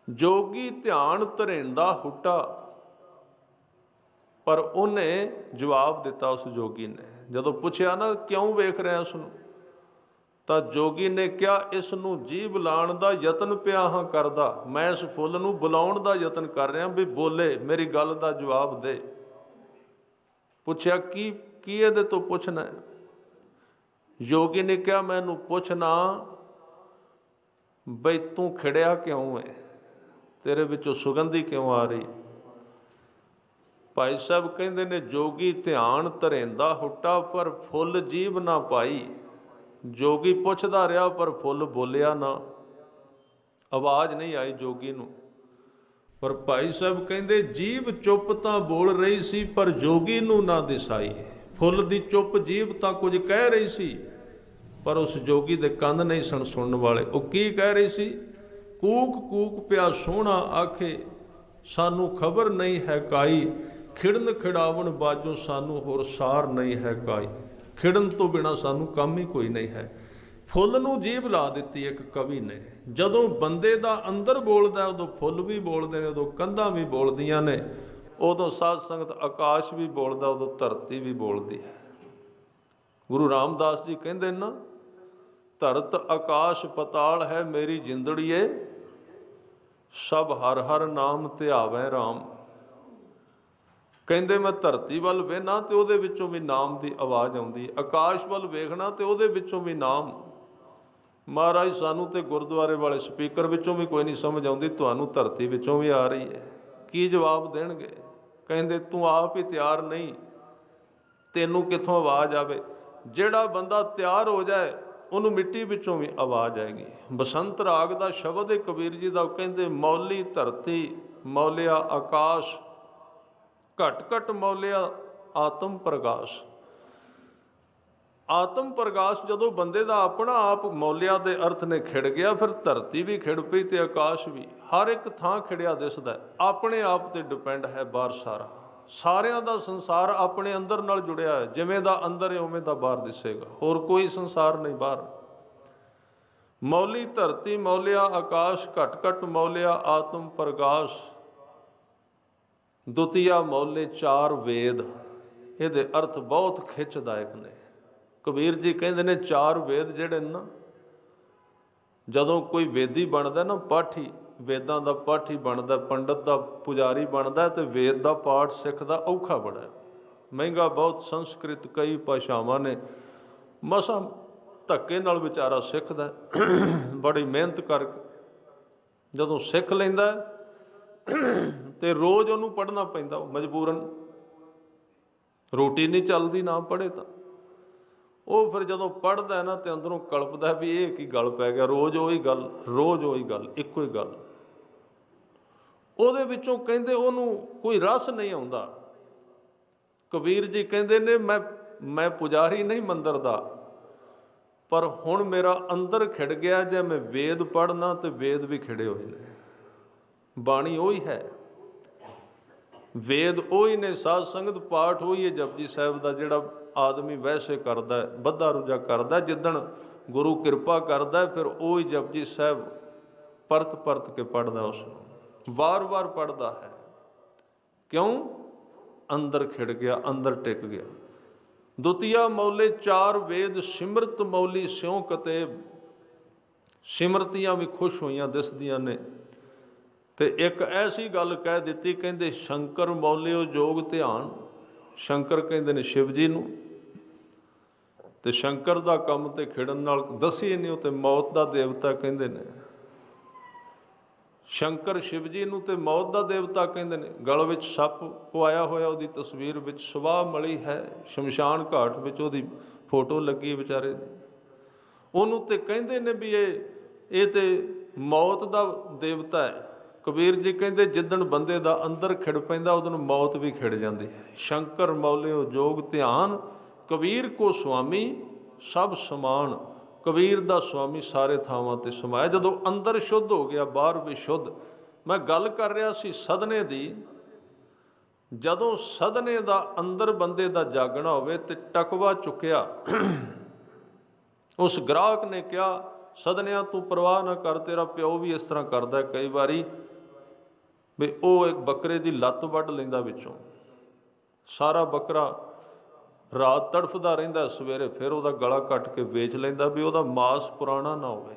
ਜੋਗੀ ਧਿਆਨ ਧਰੇਂਦਾ ਹੁੱਟਾ, ਪਰ ਉਹਨੇ ਜਵਾਬ ਦਿੱਤਾ ਉਸ ਜੋਗੀ ਨੇ। ਜਦੋਂ ਪੁੱਛਿਆ ਨਾ, ਕਿਉਂ ਵੇਖ ਰਿਹਾ ਉਸ ਨੂੰ? ਤਾਂ ਜੋਗੀ ਨੇ ਕਿਹਾ, ਇਸ ਨੂੰ ਜੀਭ ਲਾਣ ਦਾ ਯਤਨ ਪਿਆ ਹਾਂ ਕਰਦਾ। ਮੈਂ ਇਸ ਫੁੱਲ ਨੂੰ ਬੁਲਾਉਣ ਦਾ ਯਤਨ ਕਰ ਰਿਹਾ ਵੀ ਬੋਲੇ, ਮੇਰੀ ਗੱਲ ਦਾ ਜਵਾਬ ਦੇ। ਪੁੱਛਿਆ, ਕੀ ਕੀ ਇਹਦੇ ਤੋਂ ਪੁੱਛਣਾ ਹੈ? ਯੋਗੀ ਨੇ ਕਿਹਾ ਮੈਨੂੰ ਪੁੱਛਣਾ ਬਈ ਤੂੰ ਖਿੜਿਆ ਕਿਉਂ ਹੈ? ਤੇਰੇ ਵਿੱਚੋਂ ਸੁਗੰਧੀ ਕਿਉਂ ਆ ਰਹੀ? ਭਾਈ ਸਾਹਿਬ ਕਹਿੰਦੇ ਨੇ, ਜੋਗੀ ਧਿਆਨ ਧਰੇਂਦਾ ਹੁੱਟਾ, ਪਰ ਫੁੱਲ ਜੀਵ ਨਾ ਪਾਈ। ਜੋਗੀ ਪੁੱਛਦਾ ਰਿਹਾ ਪਰ ਫੁੱਲ ਬੋਲਿਆ ਨਾ। ਆਵਾਜ਼ ਨਹੀਂ ਆਈ ਜੋਗੀ ਨੂੰ। ਪਰ ਭਾਈ ਸਾਹਿਬ ਕਹਿੰਦੇ ਜੀਭ ਚੁੱਪ ਤਾਂ ਬੋਲ ਰਹੀ ਸੀ, ਪਰ ਜੋਗੀ ਨੂੰ ਨਾ ਦਿਸਾਈ। ਫੁੱਲ ਦੀ ਚੁੱਪ ਜੀਭ ਤਾਂ ਕੁਝ ਕਹਿ ਰਹੀ ਸੀ, ਪਰ ਉਸ ਜੋਗੀ ਦੇ ਕੰਨ ਨਹੀਂ ਸਣ ਸੁਣਨ ਵਾਲੇ। ਉਹ ਕੀ ਕਹਿ ਰਹੀ ਸੀ? ਕੂਕ ਕੂਕ ਪਿਆ ਸੋਹਣਾ ਆਖੇ, ਸਾਨੂੰ ਖਬਰ ਨਹੀਂ ਹੈ ਕਾਈ ਖਿੜਨ ਖਿੜਾਵਣ ਬਾਜੋ ਸਾਨੂੰ ਹੋਰ ਸਾਰ ਨਹੀਂ ਹੈ ਕਾਈ ਖਿੜਨ ਤੋਂ ਬਿਨਾ ਸਾਨੂੰ ਕੰਮ ਹੀ ਕੋਈ ਨਹੀਂ ਹੈ। ਫੁੱਲ ਨੂੰ ਜੀਭ ਲਾ ਦਿੱਤੀ ਇੱਕ ਕਵੀ ਨੇ। ਜਦੋਂ ਬੰਦੇ ਦਾ ਅੰਦਰ ਬੋਲਦਾ ਉਦੋਂ ਫੁੱਲ ਵੀ ਬੋਲਦੇ ਨੇ, ਉਦੋਂ ਕੰਧਾਂ ਵੀ ਬੋਲਦੀਆਂ ਨੇ। ਉਦੋਂ ਸਾਧ ਸੰਗਤ ਆਕਾਸ਼ ਵੀ ਬੋਲਦਾ, ਉਦੋਂ ਧਰਤੀ ਵੀ ਬੋਲਦੀ ਹੈ। ਗੁਰੂ ਰਾਮਦਾਸ ਜੀ ਕਹਿੰਦੇ ਨਾ ਧਰਤ ਆਕਾਸ਼ ਪਤਾਲ ਹੈ ਮੇਰੀ ਜਿੰਦੜੀਏ, ਸਭ ਹਰ ਹਰ ਨਾਮ ਧਿਆਵੈ RAM ਕਹਿੰਦੇ ਮੈਂ ਧਰਤੀ ਵੱਲ ਵੇਖਣਾ ਤੇ ਉਹਦੇ ਵਿੱਚੋਂ ਵੀ ਨਾਮ ਦੀ ਆਵਾਜ਼ ਆਉਂਦੀ ਆਕਾਸ਼ ਵੱਲ ਵੇਖਣਾ ਤੇ ਉਹਦੇ ਵਿੱਚੋਂ ਵੀ ਨਾਮ। ਮਹਾਰਾਜ, ਸਾਨੂੰ ਤੇ ਗੁਰਦੁਆਰੇ ਵਾਲੇ ਸਪੀਕਰ ਵਿੱਚੋਂ ਵੀ ਕੋਈ ਨਹੀਂ ਸਮਝ ਆਉਂਦੀ, ਤੁਹਾਨੂੰ ਧਰਤੀ ਵਿੱਚੋਂ ਵੀ ਆ ਰਹੀ ਹੈ। ਕੀ ਜਵਾਬ ਦੇਣਗੇ? ਕਹਿੰਦੇ, ਤੂੰ ਆਪ ਹੀ ਤਿਆਰ ਨਹੀਂ। ਤੈਨੂੰ ਕਿੱਥੋਂ ਆਵਾਜ਼ ਆਵੇ? ਜਿਹੜਾ ਬੰਦਾ ਤਿਆਰ ਹੋ ਜਾਏ, ਉਹਨੂੰ ਮਿੱਟੀ ਵਿੱਚੋਂ ਵੀ ਆਵਾਜ਼ ਆਏਗੀ। ਬਸੰਤ ਰਾਗ ਦਾ ਸ਼ਬਦ ਹੈ, ਕਬੀਰ ਜੀ ਦਾ। ਉਹ ਕਹਿੰਦੇ, ਮੌਲੀ ਧਰਤੀ, ਮੌਲਿਆ ਆਕਾਸ਼ ਘਟ ਘਟ ਮੌਲਿਆ ਆਤਮ ਪ੍ਰਕਾਸ਼ ਆਤਮ ਪ੍ਰਕਾਸ਼ ਜਦੋਂ ਬੰਦੇ ਦਾ ਆਪਣਾ ਆਪ ਮੌਲਿਆ ਦੇ ਅਰਥ ਨੇ ਖਿੜ ਗਿਆ, ਫਿਰ ਧਰਤੀ ਵੀ ਖਿੜ ਪਈ ਤੇ ਆਕਾਸ਼ ਵੀ। ਹਰ ਇੱਕ ਥਾਂ ਖਿੜਿਆ ਦਿਸਦਾ ਆਪਣੇ ਆਪ ਤੇ ਡਿਪੈਂਡ ਹੈ ਬਾਹਰ ਸਾਰਾ। ਸਾਰਿਆਂ ਦਾ ਸੰਸਾਰ ਆਪਣੇ ਅੰਦਰ ਨਾਲ ਜੁੜਿਆ ਹੈ। ਜਿਵੇਂ ਦਾ ਅੰਦਰ ਹੈ, ਉਵੇਂ ਦਾ ਬਾਹਰ ਦਿਸੇਗਾ। ਹੋਰ ਕੋਈ ਸੰਸਾਰ ਨਹੀਂ ਬਾਹਰ। ਮੌਲੀ ਧਰਤੀ, ਮੌਲਿਆ ਆਕਾਸ਼, ਘਟ ਘਟ ਮੌਲਿਆ ਆਤਮ ਪ੍ਰਕਾਸ਼ ਦੁਤੀਆ ਮੌਲੇ ਚਾਰ ਵੇਦ, ਇਹਦੇ ਅਰਥ ਬਹੁਤ ਖਿੱਚਦਾਇਕ ਨੇ। ਕਬੀਰ ਜੀ ਕਹਿੰਦੇ ਨੇ ਚਾਰ ਵੇਦ ਜਿਹੜੇ ਨੇ ਨਾ, ਜਦੋਂ ਕੋਈ ਵੇਦੀ ਬਣਦਾ ਨਾ, ਪਾਠੀ, ਵੇਦਾਂ ਦਾ ਪਾਠੀ ਬਣਦਾ, ਪੰਡਤ ਦਾ ਪੁਜਾਰੀ ਬਣਦਾ ਤੇ ਵੇਦ ਦਾ ਪਾਠ ਸਿੱਖਦਾ ਔਖਾ ਬੜਾ ਮਹਿੰਗਾ ਬਹੁਤ ਸੰਸਕ੍ਰਿਤ ਕਈ ਭਾਸ਼ਾਵਾਂ ਨੇ, ਮਸਾਂ ਧੱਕੇ ਨਾਲ ਵਿਚਾਰਾ ਸਿੱਖਦਾ ਬੜੀ ਮਿਹਨਤ ਕਰ ਜਦੋਂ ਸਿੱਖ ਲੈਂਦਾ ਤੇ ਰੋਜ਼ ਉਹਨੂੰ ਪੜ੍ਹਨਾ ਪੈਂਦਾ, ਉਹ ਮਜਬੂਰਨ। ਰੋਟੀ ਨਹੀਂ ਚੱਲਦੀ, ਨਾ ਪੜ੍ਹੇ ਤਾਂ। ਉਹ ਫਿਰ ਜਦੋਂ ਪੜਦਾ ਨਾ ਤੇ ਅੰਦਰੋਂ ਕਲਪਦਾ ਵੀ ਇਹ ਕੀ ਗੱਲ ਪੈ ਗਿਆ, ਰੋਜ਼ ਉਹੀ ਗੱਲ, ਰੋਜ਼ ਉਹੀ ਗੱਲ, ਇੱਕੋ ਹੀ ਗੱਲ। ਉਹਦੇ ਵਿੱਚੋਂ ਕਹਿੰਦੇ ਉਹਨੂੰ ਕੋਈ ਰਸ ਨਹੀਂ ਆਉਂਦਾ। ਕਬੀਰ ਜੀ ਕਹਿੰਦੇ ਨੇ, ਮੈਂ ਮੈਂ ਪੁਜਾਰੀ ਨਹੀਂ ਮੰਦਰ ਦਾ, ਪਰ ਹੁਣ ਮੇਰਾ ਅੰਦਰ ਖਿੜ ਗਿਆ ਜੇ ਮੈਂ ਵੇਦ ਪੜਨਾ ਤੇ ਵੇਦ ਵੀ ਖਿੜੇ ਹੋਏ ਨੇ। ਬਾਣੀ ਉਹੀ ਹੈ। ਵੇਦ ਉਹੀ ਨੇ ਸਾਧ ਸੰਗਤ ਪਾਠ ਉਹੀ ਹੈ ਜਪਜੀ ਸਾਹਿਬ ਦਾ ਜਿਹੜਾ ਆਦਮੀ ਵੈਸੇ ਕਰਦਾ ਹੈ ਬੱਧਾ ਰੁਜਾ ਕਰਦਾ ਜਿੱਦਣ ਗੁਰੂ ਕਿਰਪਾ ਕਰਦਾ ਹੈ, ਫਿਰ ਉਹੀ ਜਪਜੀ ਸਾਹਿਬ ਪਰਤ ਪਰਤ ਕੇ ਪੜਦਾ ਉਸ ਨੂੰ ਵਾਰ-ਵਾਰ ਪੜਦਾ ਹੈ। ਕਿਉਂ? ਅੰਦਰ ਖਿੜ ਗਿਆ ਅੰਦਰ ਟਿਕ ਗਿਆ। ਦੁਤੀਆ ਮੌਲੇ ਚਾਰ ਵੇਦ ਸਿਮਰਤ ਮੌਲੀ ਸਿਉ ਕਤੇ ਸਿਮਰਤੀਆਂ ਵੀ ਖੁਸ਼ ਹੋਈਆਂ ਦਿਸਦੀਆਂ ਨੇ। ਤੇ ਇੱਕ ਐਸੀ ਗੱਲ ਕਹਿ ਦਿੱਤੀ, ਕਹਿੰਦੇ ਸ਼ੰਕਰ ਮੌਲਿਓ ਜੋਗ ਧਿਆਨ। ਸ਼ੰਕਰ ਕਹਿੰਦੇ ਨੇ ਸ਼ਿਵ ਜੀ ਨੂੰ। ਤੇ ਸ਼ੰਕਰ ਦਾ ਕੰਮ ਤੇ ਖਿੜਨ ਨਾਲ ਦਸੀ ਨਹੀਂ ਉਹ ਤੇ ਮੌਤ ਦਾ ਦੇਵਤਾ ਕਹਿੰਦੇ ਨੇ। ਸ਼ੰਕਰ ਸ਼ਿਵ ਜੀ ਨੂੰ ਤੇ ਮੌਤ ਦਾ ਦੇਵਤਾ ਕਹਿੰਦੇ ਨੇ। ਗਲ ਵਿੱਚ ਸੱਪ ਪਵਾਇਆ ਹੋਇਆ, ਉਹਦੀ ਤਸਵੀਰ ਵਿੱਚ ਸਵਾਹ ਮਲੀ ਹੈ। ਸ਼ਮਸ਼ਾਨ ਘਾਟ ਵਿੱਚ ਉਹਦੀ ਫੋਟੋ ਲੱਗੀ ਵਿਚਾਰੇ ਦੀ। ਉਹਨੂੰ ਤੇ ਕਹਿੰਦੇ ਨੇ ਵੀ ਇਹ ਇਹ ਤੇ ਮੌਤ ਦਾ ਦੇਵਤਾ ਹੈ। ਕਬੀਰ ਜੀ ਕਹਿੰਦੇ, ਜਿੱਦਣ ਬੰਦੇ ਦਾ ਅੰਦਰ ਖਿੜ ਪੈਂਦਾ ਉਦੋਂ ਮੌਤ ਵੀ ਖਿੜ ਜਾਂਦੀ ਹੈ। ਸ਼ੰਕਰ ਮੌਲਿਓ ਜੋਗ ਧਿਆਨ, ਕਬੀਰ ਕੋ ਸੁਆਮੀ ਸਭ ਸਮਾਨ। ਕਬੀਰ ਦਾ ਸੁਆਮੀ ਸਾਰੇ ਥਾਵਾਂ ਤੇ ਸਮਾਇਆ। ਜਦੋਂ ਅੰਦਰ ਸ਼ੁੱਧ ਹੋ ਗਿਆ, ਬਾਹਰ ਵੀ ਸ਼ੁੱਧ। ਮੈਂ ਗੱਲ ਕਰ ਰਿਹਾ ਸੀ ਸਦਨੇ ਦੀ। ਜਦੋਂ ਸਦਨੇ ਦਾ ਅੰਦਰ ਬੰਦੇ ਦਾ ਜਾਗਣਾ ਹੋਵੇ ਤੇ ਟਕਵਾ ਚੁੱਕਿਆ, ਉਸ ਗ੍ਰਾਹਕ ਨੇ ਕਿਹਾ, ਸਦਨਿਆਂ ਤੂੰ ਪਰਵਾਹ ਨਾ ਕਰ, ਤੇਰਾ ਪਿਓ ਵੀ ਇਸ ਤਰ੍ਹਾਂ ਕਰਦਾ ਕਈ ਵਾਰੀ ਵੀ ਉਹ ਇੱਕ ਬੱਕਰੇ ਦੀ ਲੱਤ ਵੱਢ ਲੈਂਦਾ ਵਿੱਚੋਂ। ਸਾਰਾ ਬੱਕਰਾ ਰਾਤ ਤੜਫਦਾ ਰਹਿੰਦਾ, ਸਵੇਰੇ ਫਿਰ ਉਹਦਾ ਗਲਾ ਕੱਟ ਕੇ ਵੇਚ ਲੈਂਦਾ ਵੀ ਉਹਦਾ ਮਾਸ ਪੁਰਾਣਾ ਨਾ ਹੋਵੇ।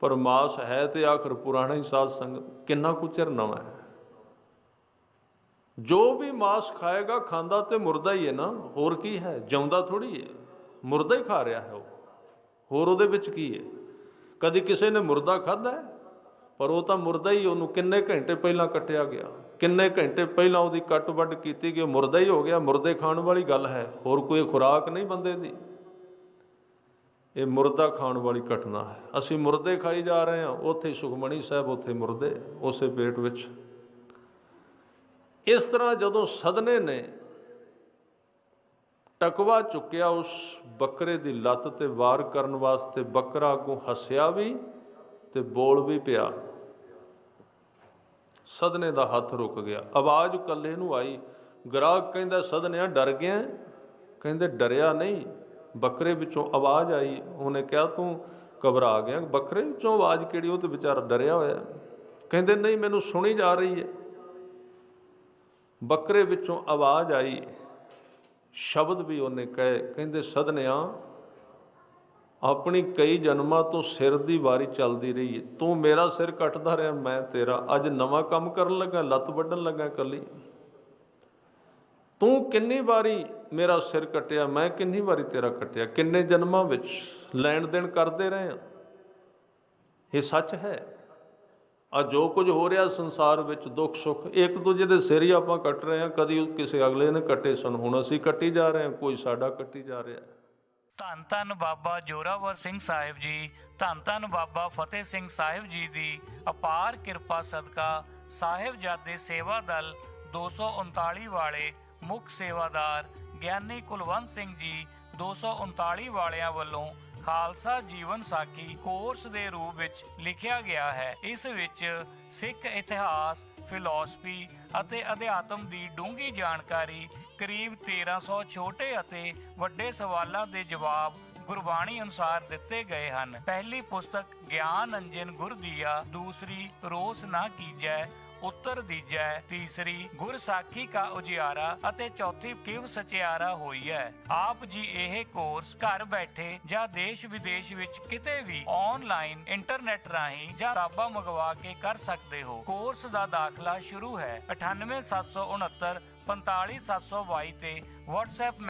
ਪਰ ਮਾਸ ਹੈ ਤੇ ਆਖਰ ਪੁਰਾਣਾ ਹੀ ਸਾਧ ਸੰਗਤ, ਕਿੰਨਾ ਕੁ ਚਿਰ ਨਵਾਂ ਹੈ? ਜੋ ਵੀ ਮਾਸ ਖਾਏਗਾ, ਖਾਂਦਾ ਤੇ ਮੁਰਦਾ ਹੀ ਹੈ ਨਾ, ਹੋਰ ਕੀ ਹੈ? ਜਿਉਂਦਾ ਥੋੜੀ ਹੈ। ਮੁਰਦਾ ਹੀ ਖਾ ਰਿਹਾ ਹੈ ਉਹ। ਹੋਰ ਉਹਦੇ ਵਿੱਚ ਕੀ ਹੈ? ਕਦੀ ਕਿਸੇ ਨੇ ਮੁਰਦਾ ਖਾਦਾ ਹੈ? ਪਰ ਉਹ ਤਾਂ ਮੁਰਦਾ ਹੀ ਉਹਨੂੰ ਕਿੰਨੇ ਘੰਟੇ ਪਹਿਲਾਂ ਕੱਟਿਆ ਗਿਆ। ਕਿੰਨੇ ਘੰਟੇ ਪਹਿਲਾਂ ਉਹਦੀ ਕੱਟ ਵੱਢ ਕੀਤੀ ਗਈ। ਉਹ ਮੁਰਦਾ ਹੀ ਹੋ ਗਿਆ। ਮੁਰਦੇ ਖਾਣ ਵਾਲੀ ਗੱਲ ਹੈ। ਹੋਰ ਕੋਈ ਖੁਰਾਕ ਨਹੀਂ ਬੰਦੇ ਦੀ। ਇਹ ਮੁਰਦਾ ਖਾਣ ਵਾਲੀ ਘਟਨਾ ਹੈ। ਅਸੀਂ ਮੁਰਦੇ ਖਾਈ ਜਾ ਰਹੇ ਹਾਂ। ਉੱਥੇ ਸੁਖਮਣੀ ਸਾਹਿਬ ਉੱਥੇ ਮੁਰਦੇ, ਉਸੇ ਪੇਟ ਵਿੱਚ। ਇਸ ਤਰ੍ਹਾਂ ਜਦੋਂ ਸਦਨੇ ਨੇ ਟਕਵਾ ਚੁੱਕਿਆ ਉਸ ਬੱਕਰੇ ਦੀ ਲੱਤ ਤੇ ਵਾਰ ਕਰਨ ਵਾਸਤੇ ਬੱਕਰਾ ਅੱਗੋਂ ਹੱਸਿਆ ਵੀ ਤੇ ਬੋਲ ਵੀ ਪਿਆ। ਸਦਨੇ ਦਾ ਹੱਥ ਰੁਕ ਗਿਆ। ਆਵਾਜ਼ ਕੱਲੇ ਨੂੰ ਆਈ। ਗ੍ਰਾਹਕ ਕਹਿੰਦਾ, ਸਦਨਿਆ ਡਰ ਗਿਆ ਕਹਿੰਦੇ, ਡਰਿਆ ਨਹੀਂ। ਬੱਕਰੇ ਵਿੱਚੋਂ ਆਵਾਜ਼ ਆਈ। ਉਹਨੇ ਕਿਹਾ, ਤੂੰ ਘਬਰਾ ਗਿਆ। ਬੱਕਰੇ ਵਿੱਚੋਂ ਆਵਾਜ਼ ਕਿਹੜੀ? ਉਹ ਤੇ ਵਿਚਾਰਾ ਡਰਿਆ ਹੋਇਆ। ਕਹਿੰਦੇ, ਨਹੀਂ, ਮੈਨੂੰ ਸੁਣੀ ਜਾ ਰਹੀ ਹੈ ਬੱਕਰੇ ਵਿੱਚੋਂ ਆਵਾਜ਼ ਆਈ। ਸ਼ਬਦ ਵੀ ਉਹਨੇ ਕਹੇ। ਕਹਿੰਦੇ, ਸਦਨਿਆ ਆਪਣੀ ਕਈ ਜਨਮਾਂ ਤੋਂ ਸਿਰ ਦੀ ਵਾਰੀ ਚੱਲਦੀ ਰਹੀ ਹੈ ਤੂੰ ਮੇਰਾ ਸਿਰ ਕੱਟਦਾ ਰਿਹਾ, ਮੈਂ ਤੇਰਾ। ਅੱਜ ਨਵਾਂ ਕੰਮ ਕਰਨ ਲੱਗਾ, ਲੱਤ ਵੱਢਣ ਲੱਗਾ ਕੱਲੀ ਤੂੰ ਕਿੰਨੀ ਵਾਰੀ ਮੇਰਾ ਸਿਰ ਕੱਟਿਆ, ਮੈਂ ਕਿੰਨੀ ਵਾਰੀ ਤੇਰਾ ਕੱਟਿਆ? ਕਿੰਨੇ ਜਨਮਾਂ ਵਿੱਚ ਲੈਣ ਦੇਣ ਕਰਦੇ ਰਹੇ ਆ? ਇਹ ਸੱਚ ਹੈ? ਆ ਜੋ ਕੁਝ ਹੋ ਰਿਹਾ ਸੰਸਾਰ ਵਿੱਚ ਦੁੱਖ ਸੁੱਖ ਇੱਕ ਦੂਜੇ ਦੇ ਸਿਰ ਹੀ ਆਪਾਂ ਕੱਟ ਰਹੇ ਆ ਕਦੀ ਕਿਸੇ ਅਗਲੇ ਨੇ ਕੱਟੇ ਸਨ, ਹੁਣ ਅਸੀਂ ਕੱਟੀ ਜਾ ਰਹੇ ਹਾਂ, ਕੋਈ ਸਾਡਾ ਕੱਟੀ ਜਾ ਰਿਹਾ। ਧੰਨ ਧੰਨ ਬਾਬਾ ਜੋਰਾਵਰ ਸਿੰਘ ਸਾਹਿਬ ਜੀ, ਧੰਨ ਧੰਨ ਬਾਬਾ ਫਤਿਹ ਸਿੰਘ ਸਾਹਿਬ ਜੀ ਦੀ ਅਪਾਰ ਕਿਰਪਾ ਸਦਕਾ ਸਾਹਿਬਜ਼ਾਦੇ ਸੇਵਾ ਦਲ 239 ਵਾਲੇ ਮੁੱਖ ਸੇਵਾਦਾਰ ਗਿਆਨੀ ਕੁਲਵੰਤ ਸਿੰਘ ਜੀ 239 ਵਾਲਿਆਂ ਵੱਲੋਂ ਖਾਲਸਾ ਜੀਵਨ ਸਾਖੀ ਕੋਰਸ ਦੇ ਰੂਪ ਵਿੱਚ ਲਿਖਿਆ ਗਿਆ ਹੈ। ਇਸ ਵਿੱਚ ਸਿੱਖ ਇਤਿਹਾਸ, ਫਿਲਾਸਫੀ ਅਤੇ ਅਧਿਆਤਮ ਦੀ ਡੂੰਘੀ ਜਾਣਕਾਰੀ ਕਰੀਬ 1300 ਛੋਟੇ ਅਤੇ ਵੱਡੇ ਸਵਾਲਾਂ ਦੇ ਜਵਾਬ ਗੁਰਬਾਣੀ ਅਨੁਸਾਰ ਦਿੱਤੇ ਗਏ ਹਨ। ਪਹਿਲੀ ਪੁਸਤਕ ਗਿਆਨ ਅੰਜਨ ਗੁਰ ਦੀਆ ਦੂਸਰੀ ਰੋਸ ਨਾ ਕੀਜੈ, ਉੱਤਰ ਦੀਜੈ, ਤੀਸਰੀ ਗੁਰ ਸਾਖੀ ਕਾ ਉਜਿਆਰਾ ਅਤੇ ਚੌਥੀ ਕਿਵ ਸਚਿਆਰਾ ਹੋਈ ਹੈ ਆਪ ਜੀ ਇਹ ਕੋਰਸ ਘਰ ਬੈਠੇ ਜਾਂ ਦੇਸ਼ ਵਿਦੇਸ਼ ਵਿੱਚ ਕਿਤੇ ਵੀ ਆਨਲਾਈਨ ਇੰਟਰਨੈਟ ਰਾਹੀਂ ਜਾਂ ਕਿਤਾਬਾਂ ਮੰਗਵਾ ਕੇ ਕਰ ਸਕਦੇ ਹੋ। ਕੋਰਸ ਦਾ ਦਾਖਲਾ ਸ਼ੁਰੂ ਹੈ 98769 45722 ਤੇ WhatsApp